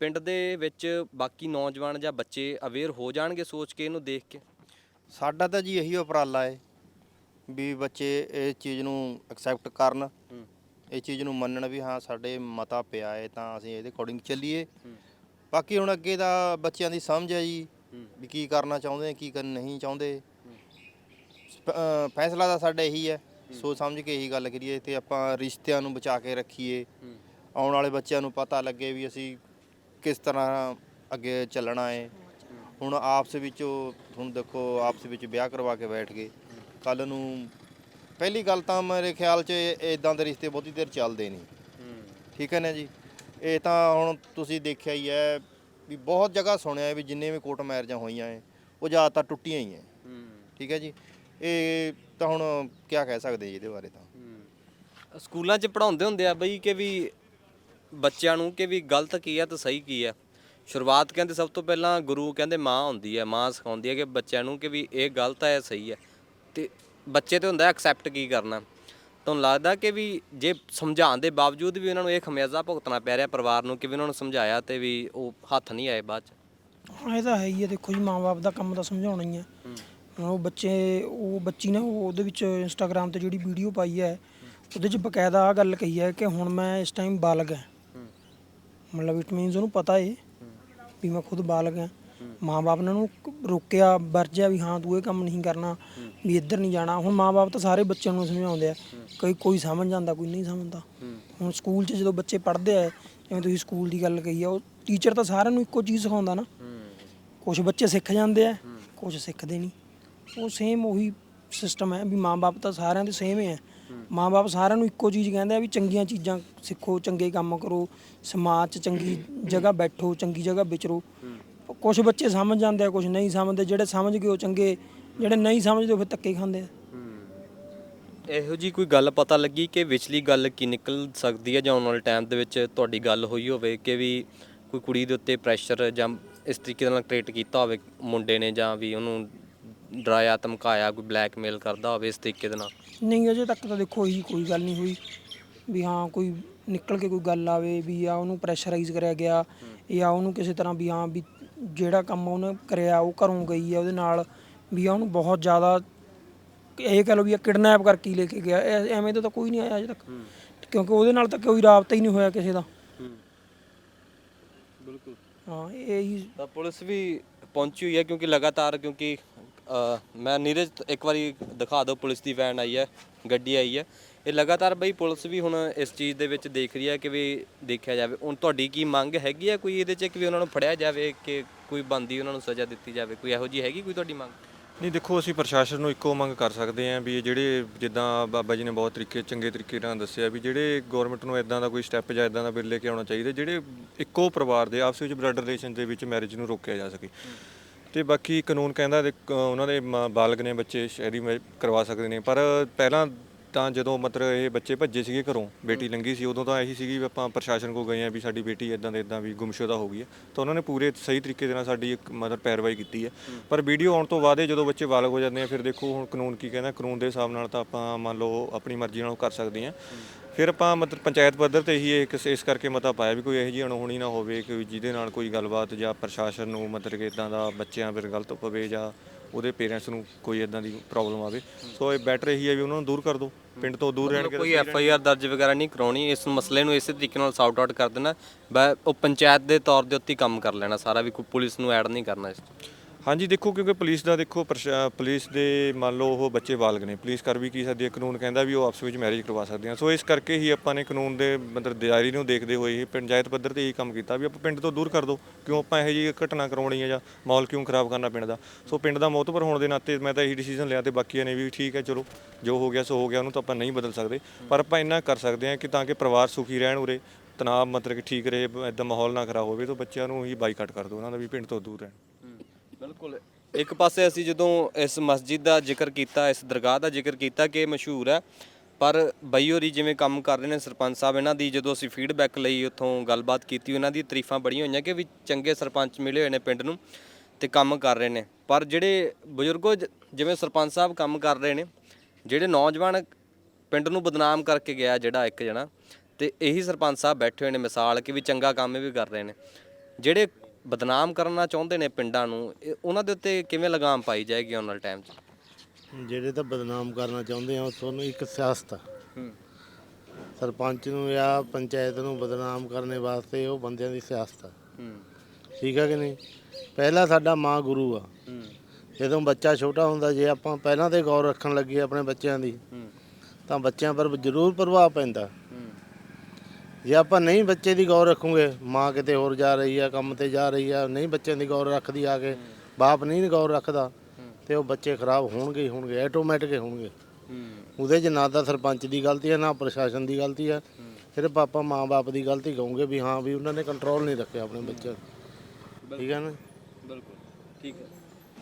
ਪਿੰਡ ਦੇ ਵਿੱਚ ਬਾਕੀ ਨੌਜਵਾਨ ਜਾਂ ਬੱਚੇ ਅਵੇਅਰ ਹੋ ਜਾਣਗੇ ਸੋਚ ਕੇ ਇਹਨੂੰ ਦੇਖ ਕੇ? ਸਾਡਾ ਤਾਂ ਜੀ ਇਹੀ ਉਪਰਾਲਾ ਹੈ ਵੀ ਬੱਚੇ ਇਹ ਚੀਜ਼ ਨੂੰ ਐਕਸੈਪਟ ਕਰਨ। ਇਹ ਚੀਜ਼ ਨੂੰ ਮੰਨਣ ਵੀ ਹਾਂ ਸਾਡੇ ਮਤਾ ਪਿਆ ਹੈ ਤਾਂ ਅਸੀਂ ਇਹਦੇ ਅਕੋਰਡਿੰਗ ਚੱਲੀਏ। ਬਾਕੀ ਹੁਣ ਅੱਗੇ ਦਾ ਬੱਚਿਆਂ ਦੀ ਸਮਝ ਹੈ ਜੀ, ਵੀ ਕੀ ਕਰਨਾ ਚਾਹੁੰਦੇ, ਕੀ ਕਰਨ ਨਹੀਂ ਚਾਹੁੰਦੇ। ਅਹ, ਫੈਸਲਾ ਤਾਂ ਸਾਡਾ ਇਹੀ ਹੈ, ਸੋਚ ਸਮਝ ਕੇ ਇਹੀ ਗੱਲ ਕਰੀਏ, ਤੇ ਆਪਾਂ ਰਿਸ਼ਤਿਆਂ ਨੂੰ ਬਚਾ ਕੇ ਰੱਖੀਏ। ਆਉਣ ਵਾਲੇ ਬੱਚਿਆਂ ਨੂੰ ਪਤਾ ਲੱਗੇ ਵੀ ਅਸੀਂ ਕਿਸ ਤਰ੍ਹਾਂ ਅੱਗੇ ਚੱਲਣਾ ਹੈ। ਹੁਣ ਆਪਸ ਵਿੱਚ ਉਹ, ਹੁਣ ਦੇਖੋ, ਆਪਸ ਵਿੱਚ ਵਿਆਹ ਕਰਵਾ ਕੇ ਬੈਠ ਗਏ। ਕੱਲ ਨੂੰ ਪਹਿਲੀ ਗੱਲ ਤਾਂ ਮੇਰੇ ਖਿਆਲ 'ਚ ਇਦਾਂ ਦੇ ਰਿਸ਼ਤੇ ਬਹੁਤੀ ਦੇਰ ਚੱਲਦੇ ਨਹੀਂ। ਠੀਕ ਹੈ ਨਾ ਜੀ? ਇਹ ਤਾਂ ਹੁਣ ਤੁਸੀਂ ਦੇਖਿਆ ਹੀ ਹੈ ਵੀ ਬਹੁਤ ਜਗ੍ਹਾ ਸੁਣਿਆ ਹੈ ਵੀ ਜਿੰਨੇ ਵੀ ਕੋਰਟ ਮੈਰਿਜਾਂ ਹੋਈਆਂ ਹੈ ਉਹ ਜ਼ਿਆਦਾਤਰ ਟੁੱਟੀਆਂ ਹੀ ਹੈ। ਠੀਕ ਹੈ ਜੀ। ਇਹ ਤਾਂ ਹੁਣ ਕੀ ਕਹਿ ਸਕਦੇ ਜੀ ਇਹਦੇ ਬਾਰੇ ਤਾਂ। ਸਕੂਲਾਂ 'ਚ ਪੜਾਉਂਦੇ ਹੁੰਦੇ ਆ ਬਈ ਕਿ ਵੀ ਬੱਚਿਆਂ ਨੂੰ ਕਿ ਵੀ ਗਲਤ ਕੀ ਹੈ ਤੇ ਸਹੀ ਕੀ ਹੈ। ਸ਼ੁਰੂਆਤ ਕਹਿੰਦੇ ਸਭ ਤੋਂ ਪਹਿਲਾਂ ਗੁਰੂ ਕਹਿੰਦੇ ਮਾਂ ਹੁੰਦੀ ਹੈ ਮਾਂ ਸਿਖਾਉਂਦੀ ਹੈ ਕਿ ਬੱਚਿਆਂ ਨੂੰ ਕਿ ਵੀ ਇਹ ਗਲਤ ਹੈ ਸਹੀ ਹੈ। ਤੇ ਬੱਚੇ ਤੇ ਹੁੰਦਾ ਐਕਸੈਪਟ ਕੀ ਕਰਨਾ। ਤੁਹਾਨੂੰ ਲੱਗਦਾ ਕਿ ਵੀ ਜੇ ਸਮਝਾਉਣ ਦੇ ਬਾਵਜੂਦ ਵੀ ਉਹਨਾਂ ਨੂੰ ਇਹ ਖਮਿਆਜ਼ਾ ਭੁਗਤਣਾ ਪੈ ਰਿਹਾ ਪਰਿਵਾਰ ਨੂੰ ਕਿ ਵੀ ਉਹਨਾਂ ਨੂੰ ਸਮਝਾਇਆ ਤੇ ਵੀ ਉਹ ਹੱਥ ਨਹੀਂ ਆਏ ਬਾਅਦ ਚ? ਹਾਂ ਇਹ ਤਾਂ ਹੈ ਹੀ ਹੈ ਦੇਖੋ ਜੀ ਮਾਂ-ਬਾਪ ਦਾ ਕੰਮ ਤਾਂ ਸਮਝਾਉਣਾ ਹੀ ਹੈ। ਹੁਣ ਉਹ ਬੱਚੇ ਉਹ ਬੱਚੀ ਨੇ ਉਹ ਉਹਦੇ ਵਿੱਚ ਇੰਸਟਾਗ੍ਰam ਤੇ ਜਿਹੜੀ ਵੀਡੀਓ ਪਾਈ ਹੈ ਉਹਦੇ 'ਚ ਬਕਾਇਦਾ ਆ ਗੱਲ ਕਹੀ ਹੈ ਕਿ ਹੁਣ ਮੈਂ ਇਸ ਟਾਈਮ ਬਾਲਗ ਹਾਂ। ਮਤਲਬ ਇਟ ਮੀਨਸ ਉਹਨੂੰ ਪਤਾ ਏ ਵੀ ਮੈਂ ਖੁਦ ਬਾਲਗ ਹਾਂ। ਮਾਂ-ਬਾਪ ਨੇ ਰੋਕਿਆ, ਵਰਜਿਆ ਵੀ ਹਾਂ ਤੂੰ ਇਹ ਕੰਮ ਨਹੀਂ ਕਰਨਾ, ਵੀ ਇੱਧਰ ਨਹੀਂ ਜਾਣਾ। ਹੁਣ ਮਾਂ-ਬਾਪ ਤਾਂ ਸਾਰੇ ਬੱਚਿਆਂ ਨੂੰ ਸਮਝਾਉਂਦੇ ਆ ਕਈ ਕੋਈ ਸਮਝ ਜਾਂਦਾ, ਕੋਈ ਨਹੀਂ ਸਮਝਦਾ। ਹੁਣ ਸਕੂਲ 'ਚ ਜਦੋਂ ਬੱਚੇ ਪੜ੍ਹਦੇ ਆ, ਜਿਵੇਂ ਤੁਸੀਂ ਸਕੂਲ ਦੀ ਗੱਲ ਕਹੀ ਆ, ਉਹ ਟੀਚਰ ਤਾਂ ਸਾਰਿਆਂ ਨੂੰ ਇੱਕੋ ਚੀਜ਼ ਸਿਖਾਉਂਦਾ ਨਾ। ਕੁਝ ਬੱਚੇ ਸਿੱਖ ਜਾਂਦੇ ਆ ਕੁਝ ਸਿੱਖਦੇ ਨਹੀਂ। ਉਹ ਸੇਮ ਉਹੀ ਸਿਸਟਮ ਹੈ ਵੀ ਮਾਂ-ਬਾਪ ਤਾਂ ਸਾਰਿਆਂ ਦੇ ਸੇਮ ਹੀ ਹੈ ਮਾਂ-ਬਾਪ ਸਾਰਿਆਂ ਨੂੰ ਇੱਕੋ ਚੀਜ਼ ਕਹਿੰਦੇ ਆ ਵੀ ਚੰਗੀਆਂ ਚੀਜ਼ਾਂ ਸਿੱਖੋ, ਚੰਗੇ ਕੰਮ ਕਰੋ, ਸਮਾਜ 'ਚ ਚੰਗੀ ਜਗ੍ਹਾ ਬੈਠੋ, ਚੰਗੀ ਜਗ੍ਹਾ ਵਿਚਰੋ। ਕੁਝ ਬੱਚੇ ਸਮਝ ਜਾਂਦੇ ਆ ਕੁਝ ਨਹੀਂ ਸਮਝਦੇ ਜਿਹੜੇ ਸਮਝ ਗਏ ਉਹ ਚੰਗੇ ਜਿਹੜੇ ਨਹੀਂ ਸਮਝਦੇ ਉਹ ਫਿਰ ਧੱਕੇ ਖਾਂਦੇ ਆ। ਇਹੋ ਜੀ ਕੋਈ ਗੱਲ ਪਤਾ ਲੱਗੀ ਕਿ ਵਿਚਲੀ ਗੱਲ ਕੀ ਨਿਕਲ ਸਕਦੀ ਹੈ ਜਾਂ ਆਉਣ ਵਾਲੇ ਟਾਈਮ ਦੇ ਵਿੱਚ ਤੁਹਾਡੀ ਗੱਲ ਹੋਈ ਹੋਵੇ ਕਿ ਵੀ ਕੋਈ ਕੁੜੀ ਦੇ ਉੱਤੇ ਪ੍ਰੈਸ਼ਰ ਜਾਂ ਇਸ ਤਰੀਕੇ ਨਾਲ ਕ੍ਰੀਏਟ ਕੀਤਾ ਹੋਵੇ ਮੁੰਡੇ ਨੇ ਜਾਂ ਵੀ ਉਹਨੂੰ ਡਰਾਇਆ ਧਮਕਾਇਆ ਕੋਈ ਬਲੈਕਮੇਲ ਕਰਦਾ ਹੋਵੇ ਇਸ ਤਰੀਕੇ ਦੇ ਨਾਲ? ਨਹੀਂ ਅਜੇ ਤੱਕ ਤਾਂ ਦੇਖੋ ਇਹੀ ਕੋਈ ਗੱਲ ਨਹੀਂ ਹੋਈ ਵੀ ਹਾਂ ਕੋਈ ਨਿਕਲ ਕੇ ਕੋਈ ਗੱਲ ਆਵੇ ਵੀ ਆ ਉਹਨੂੰ ਪ੍ਰੈਸ਼ਰਾਈਜ਼ ਕਰਿਆ ਗਿਆ ਜਾਂ ਉਹਨੂੰ ਕਿਸੇ ਤਰ੍ਹਾਂ ਵੀ ਹਾਂ ਵੀ ਜਿਹੜਾ ਕੰਮ ਉਹਨੇ ਕਰਿਆ ਉਹ ਘਰੋਂ ਗਈ ਆ ਉਹਦੇ ਨਾਲ ਵੀ ਉਹਨੂੰ ਬਹੁਤ ਜ਼ਿਆਦਾ ਇਹ ਕਹ ਲਓ ਵੀ ਕਿਡਨੈਪ ਕਰਕੇ ਹੀ ਲੈ ਕੇ ਗਿਆ। ਐ- ਐਵੇਂ ਦਾ ਤਾਂ ਕੋਈ ਨਹੀਂ ਆਇਆ ਅਜੇ ਤੱਕ। ਕਿਉਂਕਿ ਉਹਦੇ ਨਾਲ ਤਾਂ ਕੋਈ ਰਾਬਤਾ ਹੀ ਨਹੀਂ ਹੋਇਆ ਕਿਸੇ ਦਾ। ਬਿਲਕੁਲ। ਹਾਂ ਇਹ ਹੀ ਤਾਂ ਪੁਲਿਸ ਵੀ ਪਹੁੰਚੀ ਹੋਈ ਹੈ ਕਿਉਂਕਿ ਲਗਾਤਾਰ ਕਿਉਂਕਿ ਅ, ਮੈਂ ਨੀਰਜ ਇੱਕ ਵਾਰੀ ਦਿਖਾ ਦਿਓ ਪੁਲਿਸ ਦੀ ਵੈਨ ਆਈ ਹੈ ਗੱਡੀ ਆਈ ਹੈ। ਇਹ ਲਗਾਤਾਰ ਬਈ ਪੁਲਿਸ ਵੀ ਹੁਣ ਇਸ ਚੀਜ਼ ਦੇ ਵਿੱਚ ਦੇਖ ਰਹੀ ਹੈ ਕਿ ਵੀ ਦੇਖਿਆ ਜਾਵੇ। ਹੁਣ ਤੁਹਾਡੀ ਕੀ ਮੰਗ ਹੈਗੀ ਹੈ ਕੋਈ ਇਹਦੇ 'ਚ ਕਿ ਵੀ ਉਹਨਾਂ ਨੂੰ ਫੜਿਆ ਜਾਵੇ ਕਿ ਕੋਈ ਬੰਦੀ ਉਹਨਾਂ ਨੂੰ ਸਜ਼ਾ ਦਿੱਤੀ ਜਾਵੇ? ਕੋਈ ਇਹੋ ਜੀ ਹੈਗੀ ਕੋਈ ਤੁਹਾਡੀ ਮੰਗ? ਨਹੀਂ, ਦੇਖੋ, ਅਸੀਂ ਪ੍ਰਸ਼ਾਸਨ ਨੂੰ ਇੱਕੋ ਮੰਗ ਕਰ ਸਕਦੇ ਹਾਂ ਵੀ ਇਹ ਜਿਹੜੇ ਜਿੱਦਾਂ ਬਾਬਾ ਜੀ ਨੇ ਬਹੁਤ ਤਰੀਕੇ, ਚੰਗੇ ਤਰੀਕੇ ਨਾਲ ਦੱਸਿਆ ਵੀ ਜਿਹੜੇ ਗਵਰਨਮੈਂਟ ਨੂੰ ਇਦਾਂ ਦਾ ਕੋਈ ਸਟੈਪ ਜਾਂ ਇਦਾਂ ਦਾ ਬਿੱਲ ਲੈ ਕੇ ਆਉਣਾ ਚਾਹੀਦਾ, ਜਿਹੜੇ ਇੱਕੋ ਪਰਿਵਾਰ ਦੇ ਆਪਸ ਵਿੱਚ ਬਲੱਡ ਰਿਲੇਸ਼ਨ ਦੇ ਵਿੱਚ ਮੈਰਿਜ ਨੂੰ ਰੋਕਿਆ ਜਾ ਸਕੇ। ਤੇ ਬਾਕੀ ਕਾਨੂੰਨ ਕਹਿੰਦਾ ਦੇ ਉਹਨਾਂ ਦੇ ਮ- ਬਾਲਗ ਨੇ ਬੱਚੇ ਸ਼ਹਿਰੀ ਮੈ- ਕਰਵਾ ਸਕਦੇ ਨੇ, ਪਰ ਪਹਿਲਾਂ ਤਾਂ ਜਦੋਂ ਮਤਲਬ ਇਹ ਬੱਚੇ ਭੱਜੇ ਸੀਗੇ ਘਰੋਂ ਬੇਟੀ ਲੰਗੀ ਸੀ ਉਦੋਂ ਤਾਂ ਇਹੀ ਸੀਗੀ ਵੀ ਆਪਾਂ ਪ੍ਰਸ਼ਾਸਨ ਕੋ ਗਏ ਆ ਵੀ ਸਾਡੀ ਬੇਟੀ ਇਦਾਂ ਦੇ ਇਦਾਂ ਵੀ ਗੁੰਮਸ਼ੁਦਾ ਹੋ ਗਈ ਹੈ। ਤਾਂ ਉਹਨਾਂ ਨੇ ਪੂਰੇ ਸਹੀ ਤਰੀਕੇ ਦੇ ਨਾਲ ਸਾਡੀ ਇੱਕ ਮਤਲਬ ਪੈਰਵਾਈ ਕੀਤੀ ਹੈ। ਪਰ ਵੀਡੀਓ ਆਉਣ ਤੋਂ ਬਾਅਦ ਇਹ ਜਦੋਂ ਬੱਚੇ ਬਾਲਗ ਹੋ ਜਾਂਦੇ ਆ ਫਿਰ ਦੇਖੋ ਹੁਣ ਕਾਨੂੰਨ ਕੀ ਕਹਿੰਦਾ ਕਾਨੂੰਨ ਦੇ ਹਿਸਾਬ ਨਾਲ ਤਾਂ ਆਪਾਂ ਮੰਨ ਲਓ ਆਪਣੀ ਮਰਜ਼ੀ ਨਾਲ ਕਰ ਸਕਦੇ ਹਾਂ। ਫਿਰ ਆਪਾਂ ਮਤਲਬ ਪੰਚਾਇਤ ਪੱਧਰ ਤੇ ਹੀ ਇੱਕ ਇਸ ਕਰਕੇ ਮਤਾ ਪਾਇਆ ਵੀ ਕੋਈ ਇਹੋ ਜਿਹੀ ਅਣਹੋਣੀ ਨਾ ਹੋਵੇ ਕਿ ਜਿਹਦੇ ਨਾਲ ਕੋਈ ਗੱਲਬਾਤ ਜਾਂ ਪ੍ਰਸ਼ਾਸਨ ਨੂੰ ਮਤਲਬ ਕਿ ਇਦਾਂ ਦਾ ਬੱਚਿਆਂ ਫਿਰ ਗਲਤ ਪਵੇ ਜਾਂ ਉਹਦੇ ਪੇਰੈਂਟਸ ਨੂੰ ਕੋਈ ਇਦਾਂ ਦੀ ਪ੍ਰੋਬਲਮ ਆਵੇ। ਸੋ ਇਹ ਬੈਟਰ ਇਹੀ ਹੈ ਵੀ ਉਹਨਾਂ ਨੂੰ ਦੂਰ ਕਰ ਦਿਓ। ਪਿੰਡ ਤੋਂ ਦੂਰ ਰਹਿਣਗੇ ਕੋਈ ਐਫ ਆਈ ਆਰ ਦਰਜ ਵਗੈਰਾ ਨਹੀਂ ਕਰਾਉਣੀ। ਇਸ ਮਸਲੇ ਨੂੰ ਇਸੇ ਤਰੀਕੇ ਨਾਲ ਸਾਊਟ ਆਊਟ ਕਰ ਦੇਣਾ। ਉਹ ਪੰਚਾਇਤ ਦੇ ਤੌਰ ਦੇ ਉੱਤੇ ਕੰਮ ਕਰ ਲੈਣਾ। ਸਾਰਾ ਵੀ ਕੋਈ ਪੁਲਿਸ ਨੂੰ ਐਡ ਨਹੀਂ ਕਰਨਾ ਇਸ 'ਚ। ਹਾਂਜੀ, ਦੇਖੋ, ਕਿਉਂਕਿ ਪੁਲਿਸ ਦਾ, ਦੇਖੋ, ਪ੍ਰਸ਼ਾ- ਪੁਲਿਸ ਦੇ ਮੰਨ ਲਓ ਉਹ ਬੱਚੇ ਬਾਲਗ ਨੇ। ਪੁਲਿਸ ਕਰ ਵੀ ਕੀ ਸਕਦੀ ਹੈ? ਕਾਨੂੰਨ ਕਹਿੰਦਾ ਵੀ ਉਹ ਆਪਸ ਵਿੱਚ ਮੈਰਿਜ ਕਰਵਾ ਸਕਦੇ ਆ। ਸੋ ਇਸ ਕਰਕੇ ਹੀ ਆਪਾਂ ਨੇ ਕਾਨੂੰਨ ਦੇ ਮਤਲਬ ਦਾਇਰੇ ਨੂੰ ਦੇਖਦੇ ਹੋਏ ਹੀ ਪੰਚਾਇਤ ਪੱਧਰ ਤੇ ਇਹ ਕੰਮ ਕੀਤਾ ਵੀ ਆਪਾਂ ਪਿੰਡ ਤੋਂ ਦੂਰ ਕਰ ਦਿਓ ਕਿਉਂ ਆਪਾਂ ਇਹੋ ਜਿਹੀ ਘਟਨਾ ਕਰਾਉਣੀ ਹੈ ਜਾਂ ਮਾਹੌਲ ਕਿਉਂ ਖਰਾਬ ਕਰਨਾ ਪਿੰਡ ਦਾ? ਸੋ ਪਿੰਡ ਦਾ ਮੋਤਬਰ ਹੋਣ ਦੇ ਨਾਤੇ ਮੈਂ ਤਾਂ ਇਹੀ ਡਿਸੀਜਨ ਲਿਆ ਤੇ ਬਾਕੀਆਂ ਨੇ ਵੀ ਠੀਕ ਹੈ, ਚਲੋ, ਜੋ ਹੋ ਗਿਆ ਸੋ ਹੋ ਗਿਆ, ਉਹਨੂੰ ਤਾਂ ਆਪਾਂ ਨਹੀਂ ਬਦਲ ਸਕਦੇ। ਪਰ ਆਪਾਂ ਇੰਨਾ ਕਰ ਸਕਦੇ ਹਾਂ ਕਿ ਤਾਂ ਕਿ ਪਰਿਵਾਰ ਸੁਖੀ ਰਹਿਣ ਉਰੇ, ਤਣਾਅ ਮਤਲਬ ਕਿ ਠੀਕ ਰਹੇ ਇਦਾਂ ਮਾਹੌਲ ਨਾ ਖਰਾਬ ਹੋਵੇ, ਤਾਂ ਬੱਚਿਆਂ ਨੂੰ ਹੀ ਬਾਈਕਾਟ ਕਰ ਦਿਓ ਉਹਨਾਂ ਦਾ ਵੀ ਪਿੰਡ ਤੋਂ ਦੂਰ ਰਹਿਣ। ਬਿਲਕੁਲ। ਇੱਕ ਪਾਸੇ ਅਸੀਂ ਜਦੋਂ ਇਸ ਮਸਜਿਦ ਦਾ ਜ਼ਿਕਰ ਕੀਤਾ, ਇਸ ਦਰਗਾਹ ਦਾ ਜ਼ਿਕਰ ਕੀਤਾ ਕਿ ਇਹ ਮਸ਼ਹੂਰ ਹੈ, ਪਰ ਬਈ ਹੋਰੀ ਜਿਵੇਂ ਕੰਮ ਕਰ ਰਹੇ ਨੇ ਸਰਪੰਚ ਸਾਹਿਬ, ਇਹਨਾਂ ਦੀ ਜਦੋਂ ਅਸੀਂ ਫੀਡਬੈਕ ਲਈ, ਉੱਥੋਂ ਗੱਲਬਾਤ ਕੀਤੀ, ਉਹਨਾਂ ਦੀ ਤਾਰੀਫਾਂ ਬੜੀਆਂ ਹੋਈਆਂ ਕਿ ਵੀ ਚੰਗੇ ਸਰਪੰਚ ਮਿਲੇ ਹੋਏ ਨੇ ਪਿੰਡ ਨੂੰ ਤੇ ਕੰਮ ਕਰ ਰਹੇ ਨੇ। ਪਰ ਜਿਹੜੇ ਬਜ਼ੁਰਗੋ ਜਿਵੇਂ ਸਰਪੰਚ ਸਾਹਿਬ ਕੰਮ ਕਰ ਰਹੇ ਨੇ, ਜਿਹੜੇ ਨੌਜਵਾਨ ਪਿੰਡ ਨੂੰ ਬਦਨਾਮ ਕਰਕੇ ਗਿਆ ਜਿਹੜਾ ਇੱਕ ਜਣਾ, ਤੇ ਇਹੀ ਸਰਪੰਚ ਸਾਹਿਬ ਬੈਠੇ ਹੋਏ ਨੇ ਮਿਸਾਲ ਕਿ ਵੀ ਚੰਗਾ ਕੰਮ ਇਹ ਵੀ ਕਰ ਰਹੇ ਨੇ। ਜਿਹੜੇ ਬਦਨਾਮ ਕਰਨਾ ਚਾਹੁੰਦੇ ਨੇ ਪਿੰਡਾਂ ਨੂੰ ਇਹ- ਉਹਨਾਂ ਦੇ ਉੱਤੇ ਕਿਵੇਂ ਲਗਾਮ ਪਾਈ ਜਾਏਗੀ ਆਉਣ ਵਾਲੇ ਟਾਈਮ 'ਚ? ਜਿਹੜੇ ਤਾਂ ਬਦਨਾਮ ਕਰਨਾ ਚਾਹੁੰਦੇ ਆ ਉਹ ਤੁਹਾਨੂੰ ਇੱਕ ਸਿਆਸਤ ਆ। ਹੂੰ। ਸਰਪੰਚ ਨੂੰ ਜਾਂ ਪੰਚਾਇਤ ਨੂੰ ਬਦਨਾਮ ਕਰਨੇ ਵਾਸਤੇ ਉਹ ਬੰਦਿਆਂ ਦੀ ਸਿਆਸਤ ਆ। ਹੂੰ। ਠੀਕ ਆ ਕਿ ਨਹੀਂ? ਪਹਿਲਾ ਸਾਡਾ ਮਾਂ ਗੁਰੂ ਆ। ਹੂੰ। ਜਦੋਂ ਬੱਚਾ ਛੋਟਾ ਹੁੰਦਾ ਜੇ ਆਪਾਂ ਪਹਿਲਾਂ ਤੇ ਗੌਰ ਰੱਖਣ ਲੱਗੇ ਆਪਣੇ ਬੱਚਿਆਂ ਦੀ ਹੂੰ। ਤਾਂ ਬੱਚਿਆਂ ਪਰ ਜ਼ਰੂਰ ਪ੍ਰਭਾਵ ਪੈਂਦਾ। ਹੂੰ ਜੇ ਆਪਾਂ ਨਹੀਂ ਬੱਚੇ ਦੀ ਗੌਰ ਰੱਖੂਗੇ ਮਾਂ ਕਿਤੇ ਹੋਰ ਜਾ ਰਹੀ ਆ ਕੰਮ ਤੇ ਜਾ ਰਹੀ ਆ ਨਹੀਂ ਬੱਚਿਆਂ ਦੀ ਗੌਰ ਰੱਖਦੀ ਆ ਕੇ ਬਾਪ ਨਹੀਂ ਗੌਰ ਰੱਖਦਾ ਤੇ ਉਹ ਬੱਚੇ ਖਰਾਬ ਹੋਣਗੇ ਹੀ ਹੋਣਗੇ ਆਟੋਮੈਟਿਕ ਹੀ ਹੋਣਗੇ। ਉਹਦੇ 'ਚ ਨਾ ਤਾਂ ਸਰਪੰਚ ਦੀ ਗਲਤੀ ਹੈ ਨਾ ਪ੍ਰਸ਼ਾਸਨ ਦੀ ਗਲਤੀ ਹੈ। ਸਿਰਫ ਆਪਾਂ ਮਾਂ-ਬਾਪ ਦੀ ਗਲਤੀ ਕਹੋਗੇ ਵੀ ਹਾਂ ਵੀ ਉਹਨਾਂ ਨੇ ਕੰਟਰੋਲ ਨਹੀਂ ਰੱਖਿਆ ਆਪਣੇ ਬੱਚਿਆਂ ਤੇ ਠੀਕ ਹੈ ਨਾ? ਬਿਲਕੁਲ ਠੀਕ ਹੈ।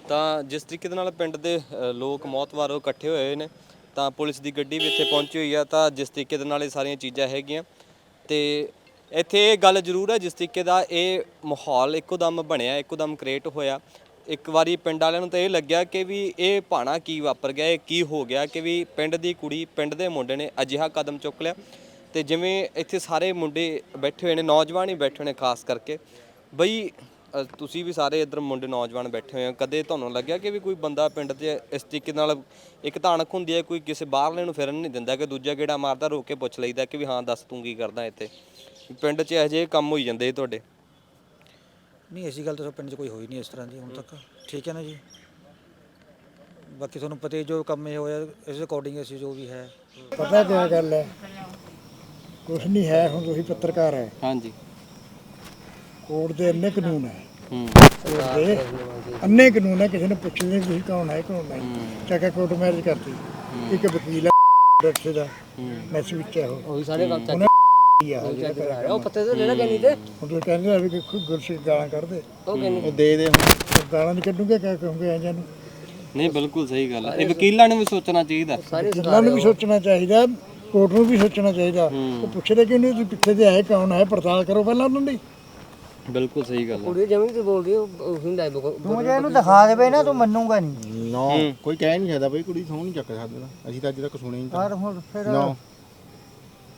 ਤਾਂ ਜਿਸ ਤਰੀਕੇ ਦੇ ਨਾਲ ਪਿੰਡ ਦੇ ਅ, ਲੋਕ ਮੌਤਵਾਰ ਉਹ ਇਕੱਠੇ ਹੋਏ ਨੇ ਤਾਂ ਪੁਲਿਸ ਦੀ ਗੱਡੀ ਵੀ ਇੱਥੇ ਪਹੁੰਚੀ ਹੋਈ ਆ ਤਾਂ ਜਿਸ ਤਰੀਕੇ ਦੇ ਨਾਲ ਇਹ ਸਾਰੀਆਂ ਚੀਜ਼ਾਂ ਹੈਗੀਆਂ ਤੇ ਇੱਥੇ ਇਹ ਗੱਲ ਜ਼ਰੂਰ ਹੈ, ਜਿਸ ਤਰੀਕੇ ਦਾ ਇਹ ਮਾਹੌਲ ਇੱਕੋ ਦਮ ਬਣਿਆ ਇੱਕੋ ਦਮ ਕ੍ਰੀਏਟ ਹੋਇਆ। ਇੱਕ ਵਾਰੀ ਪਿੰਡ ਵਾਲਿਆਂ ਨੂੰ ਤਾਂ ਇਹ ਲੱਗਿਆ ਕਿ ਵੀ ਇਹ ਭਾਣਾ ਕੀ ਵਾਪਰ ਗਿਆ, ਇਹ ਕੀ ਹੋ ਗਿਆ ਕਿ ਵੀ ਪਿੰਡ ਦੀ ਕੁੜੀ, ਪਿੰਡ ਦੇ ਮੁੰਡੇ ਨੇ ਅਜਿਹਾ ਕਦਮ ਚੁੱਕ ਲਿਆ। ਤੇ ਜਿਵੇਂ ਇੱਥੇ ਸਾਰੇ ਮੁੰਡੇ ਬੈਠੇ ਹੋਏ ਨੇ, ਨੌਜਵਾਨ ਹੀ ਬੈਠੇ ਹੋਏ ਨੇ, ਖਾਸ ਕਰਕੇ। ਬਈ ਅ, ਤੁਸੀਂ ਵੀ ਸਾਰੇ ਇੱਧਰ ਮੁੰਡੇ ਨੌਜਵਾਨ ਬੈਠੇ ਹੋਏ ਹੋ। ਕਦੇ ਤੁਹਾਨੂੰ ਲੱਗਿਆ ਕਿ ਵੀ ਕੋਈ ਬੰਦਾ ਪਿੰਡ 'ਚ ਇਸ ਤਰੀਕੇ ਨਾਲ ਇੱਕ ਧਾਨਕ ਹੁੰਦੀ ਹੈ ਕੋਈ ਕਿਸੇ ਬਾਹਰਲੇ ਨੂੰ ਫਿਰਨ ਨਹੀਂ ਦਿੰਦਾ ਕਿ ਦੂਜਾ ਗੇੜਾ ਮਾਰਦਾ ਰੋਕ ਕੇ ਪੁੱਛ ਲਈਦਾ ਕਿ ਵੀ ਹਾਂ ਦੱਸ ਤੂੰ ਕੀ ਕਰਦਾ ਇੱਥੇ? ਪਿੰਡ 'ਚ ਇਹੋ ਜਿਹੇ ਕੰਮ ਹੋਈ ਜਾਂਦੇ ਤੁਹਾਡੇ? ਨਹੀਂ ਐਸੀ ਗੱਲ ਤਾਂ ਪਿੰਡ 'ਚ ਕੋਈ ਹੋਈ ਨਹੀਂ ਇਸ ਤਰ੍ਹਾਂ ਦੀ ਹੁਣ ਤੱਕ। ਠੀਕ ਹੈ ਨਾ ਜੀ? ਬਾਕੀ ਤੁਹਾਨੂੰ ਪਤਾ ਹੀ ਜੋ ਕੰਮ ਇਹ ਹੋਇਆ ਇਸ ਅਕੋਰਡਿੰਗ ਅਸੀਂ ਜੋ ਵੀ ਹੈ। ਪਤਾ ਕਿਆ ਗੱਲ ਹੈ? ਕੁਛ ਨਹੀਂ ਹੈ ਹੁਣ ਤੁਸੀਂ ਪੱਤਰਕਾਰ ਹੈ। ਹਾਂਜੀ। ਕੋਰਟ ਦੇ ਅੰਨੇ ਕਾਨੂੰਨ ਹੈ। ਹੂੰ। ਕੋਰਟ ਦੇ ਅੰਨੇ ਕਾਨੂੰਨ ਹੈ ਕਿਸੇ ਨੇ ਪੁੱਛਦੇ ਨਹੀਂ ਤੁਸੀਂ ਕੌਣ ਹੈ ਕੌਣ ਨਹੀਂ। ਚਾਕਾ ਕੋਰਟ ਮੈਰਿਜ ਕਰਤੀ। ਇੱਕ ਵਕੀਲ ਹੈ ਡਾਕਟਰ ਦਾ ਮੈਸ ਵਿੱਚ ਹੈ ਉਹ। ਉਹੀ ਸਾਰੇ ਕੰਮ ਉਹਨੇ ਕੀ ਆ ਉਹ ਪੱਤੇ ਤੇ ਜਿਹੜਾ ਕਹਿੰਦੀ ਤੇ। ਹੁਣ ਤੁਸੀਂ ਕਹਿੰਦੇ ਆ ਵੀ ਕਿ ਗੁਰਸਿੱਖ ਗਾਲਾਂ ਕੱਢਦੇ। ਉਹ ਕਹਿੰਦੀ ਉਹ ਦੇ ਦੇ ਹੁਣ। ਗਾਲਾਂ ਨਹੀਂ ਕੱਢੂਗੇ ਕਿਆ ਕਹੋਗੇ ਐਂ ਨੂੰ ਨਹੀਂ ਬਿਲਕੁਲ ਸਹੀ ਗੱਲ ਹੈ ਇਹ ਵਕੀਲਾਂ ਨੂੰ ਵੀ ਸੋਚਣਾ ਚਾਹੀਦਾ। ਵਕੀਲਾਂ ਨੂੰ ਵੀ ਸੋਚਣਾ ਚਾਹੀਦਾ ਕੋਰਟ ਨੂੰ ਵੀ ਸੋਚਣਾ ਚਾਹੀਦਾ। ਉਹ ਪੁੱਛਦੇ ਕਿ ਨਹੀਂ ਤੁਸੀਂ ਪਿੱਛੇ ਦੇ ਆਏ ਕੌਣ ਹੈ ਪੜਤਾਲ ਕਰੋ ਪਹਿਲਾਂ ਉਹਨਾਂ ਦੀ। ਬਿਲਕੁਲ ਸਹੀ ਗੱਲ ਹੈ ਕੁੜੀ ਜਿਵੇਂ ਤੇ ਬੋਲਦੀ ਉਹ ਹੁੰਦਾ ਤੂੰ ਜੇ ਇਹਨੂੰ ਦਿਖਾ ਦੇਵੇ ਨਾ ਤੂੰ ਮੰਨੂਗਾ ਨਹੀਂ। ਨੋ ਕੋਈ ਕਹਿ ਨਹੀਂ ਸਕਦਾ ਬਈ ਕੁੜੀ ਸੋਹ ਨਹੀਂ ਚੱਕ ਸਕਦਾ ਅਸੀਂ ਤਾਂ ਅੱਜ ਤੱਕ ਸੁਣਿਆ ਹੀ ਪਰ ਹੁਣ ਫਿਰ ਨੋ।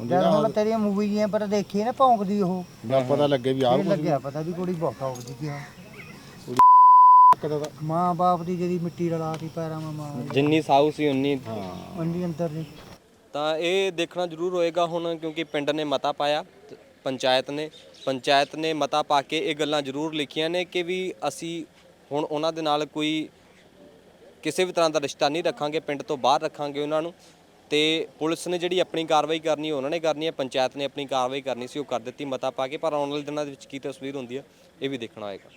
ਹੁਣ ਜਦ ਹੁਣ ਤੇਰੀਆਂ ਮੂਵੀਆਂ ਪਰ ਦੇਖੀ ਨਾ ਭੌਂਕਦੀ ਉਹ। ਜਿਹੜਾ ਪਤਾ ਲੱਗੇ ਵੀ ਆਹ ਫਿਰ ਲੱਗਿਆ ਪਤਾ ਵੀ ਕੁੜੀ ਬਹੁਤ ਭੌਂਕਦੀ ਆ ਕਦਾ ਦਾ? ਮਾਂ ਬਾਪ ਦੀ ਜਿਹੜੀ ਮਿੱਟੀ ਰਲਾਤੀ ਪੈਰਾਂ ਮਾ ਮਾਂ। ਜਿੰਨੀ ਸਾਊ ਸੀ ਉਨੀ। ਮੰਡੀ ਅੰਦਰ ਦੀ। ਤਾਂ ਇਹ ਦੇਖਣਾ ਜ਼ਰੂਰ ਹੋਏਗਾ ਹੁਣ ਕਿਉਂਕਿ ਪਿੰਡ ਨੇ ਮਤਾ ਪਾਇਆ ਤੇ ਪੰਚਾਇਤ ਨੇ। ਪੰਚਾਇਤ ਨੇ ਮਤਾ ਪਾ ਕੇ ਇਹ ਗੱਲਾਂ ਜ਼ਰੂਰ ਲਿਖੀਆਂ ਨੇ ਕਿ ਵੀ ਅਸੀਂ ਹੁਣ ਉਹਨਾਂ ਦੇ ਨਾਲ ਕੋਈ ਕਿਸੇ ਵੀ ਤਰ੍ਹਾਂ ਦਾ ਰਿਸ਼ਤਾ ਨਹੀਂ ਰੱਖਾਂਗੇ, ਪਿੰਡ ਤੋਂ ਬਾਹਰ ਰੱਖਾਂਗੇ ਉਹਨਾਂ ਨੂੰ। ਤੇ ਪੁਲਿਸ ਨੇ ਜਿਹੜੀ ਆਪਣੀ ਕਾਰਵਾਈ ਕਰਨੀ, ਉਹਨਾਂ ਨੇ ਕਰਨੀ ਹੈ, ਪੰਚਾਇਤ ਨੇ ਆਪਣੀ ਕਾਰਵਾਈ ਕਰਨੀ ਸੀ, ਉਹ ਕਰ ਦਿੱਤੀ ਮਤਾ ਪਾ ਕੇ, ਪਰ ਆਉਣ ਵਾਲੇ ਦਿਨਾਂ ਦੇ ਵਿੱਚ ਕੀ ਤਸਵੀਰ ਹੁੰਦੀ ਹੈ, ਇਹ ਵੀ ਦੇਖਣਾ ਹੋਏਗਾ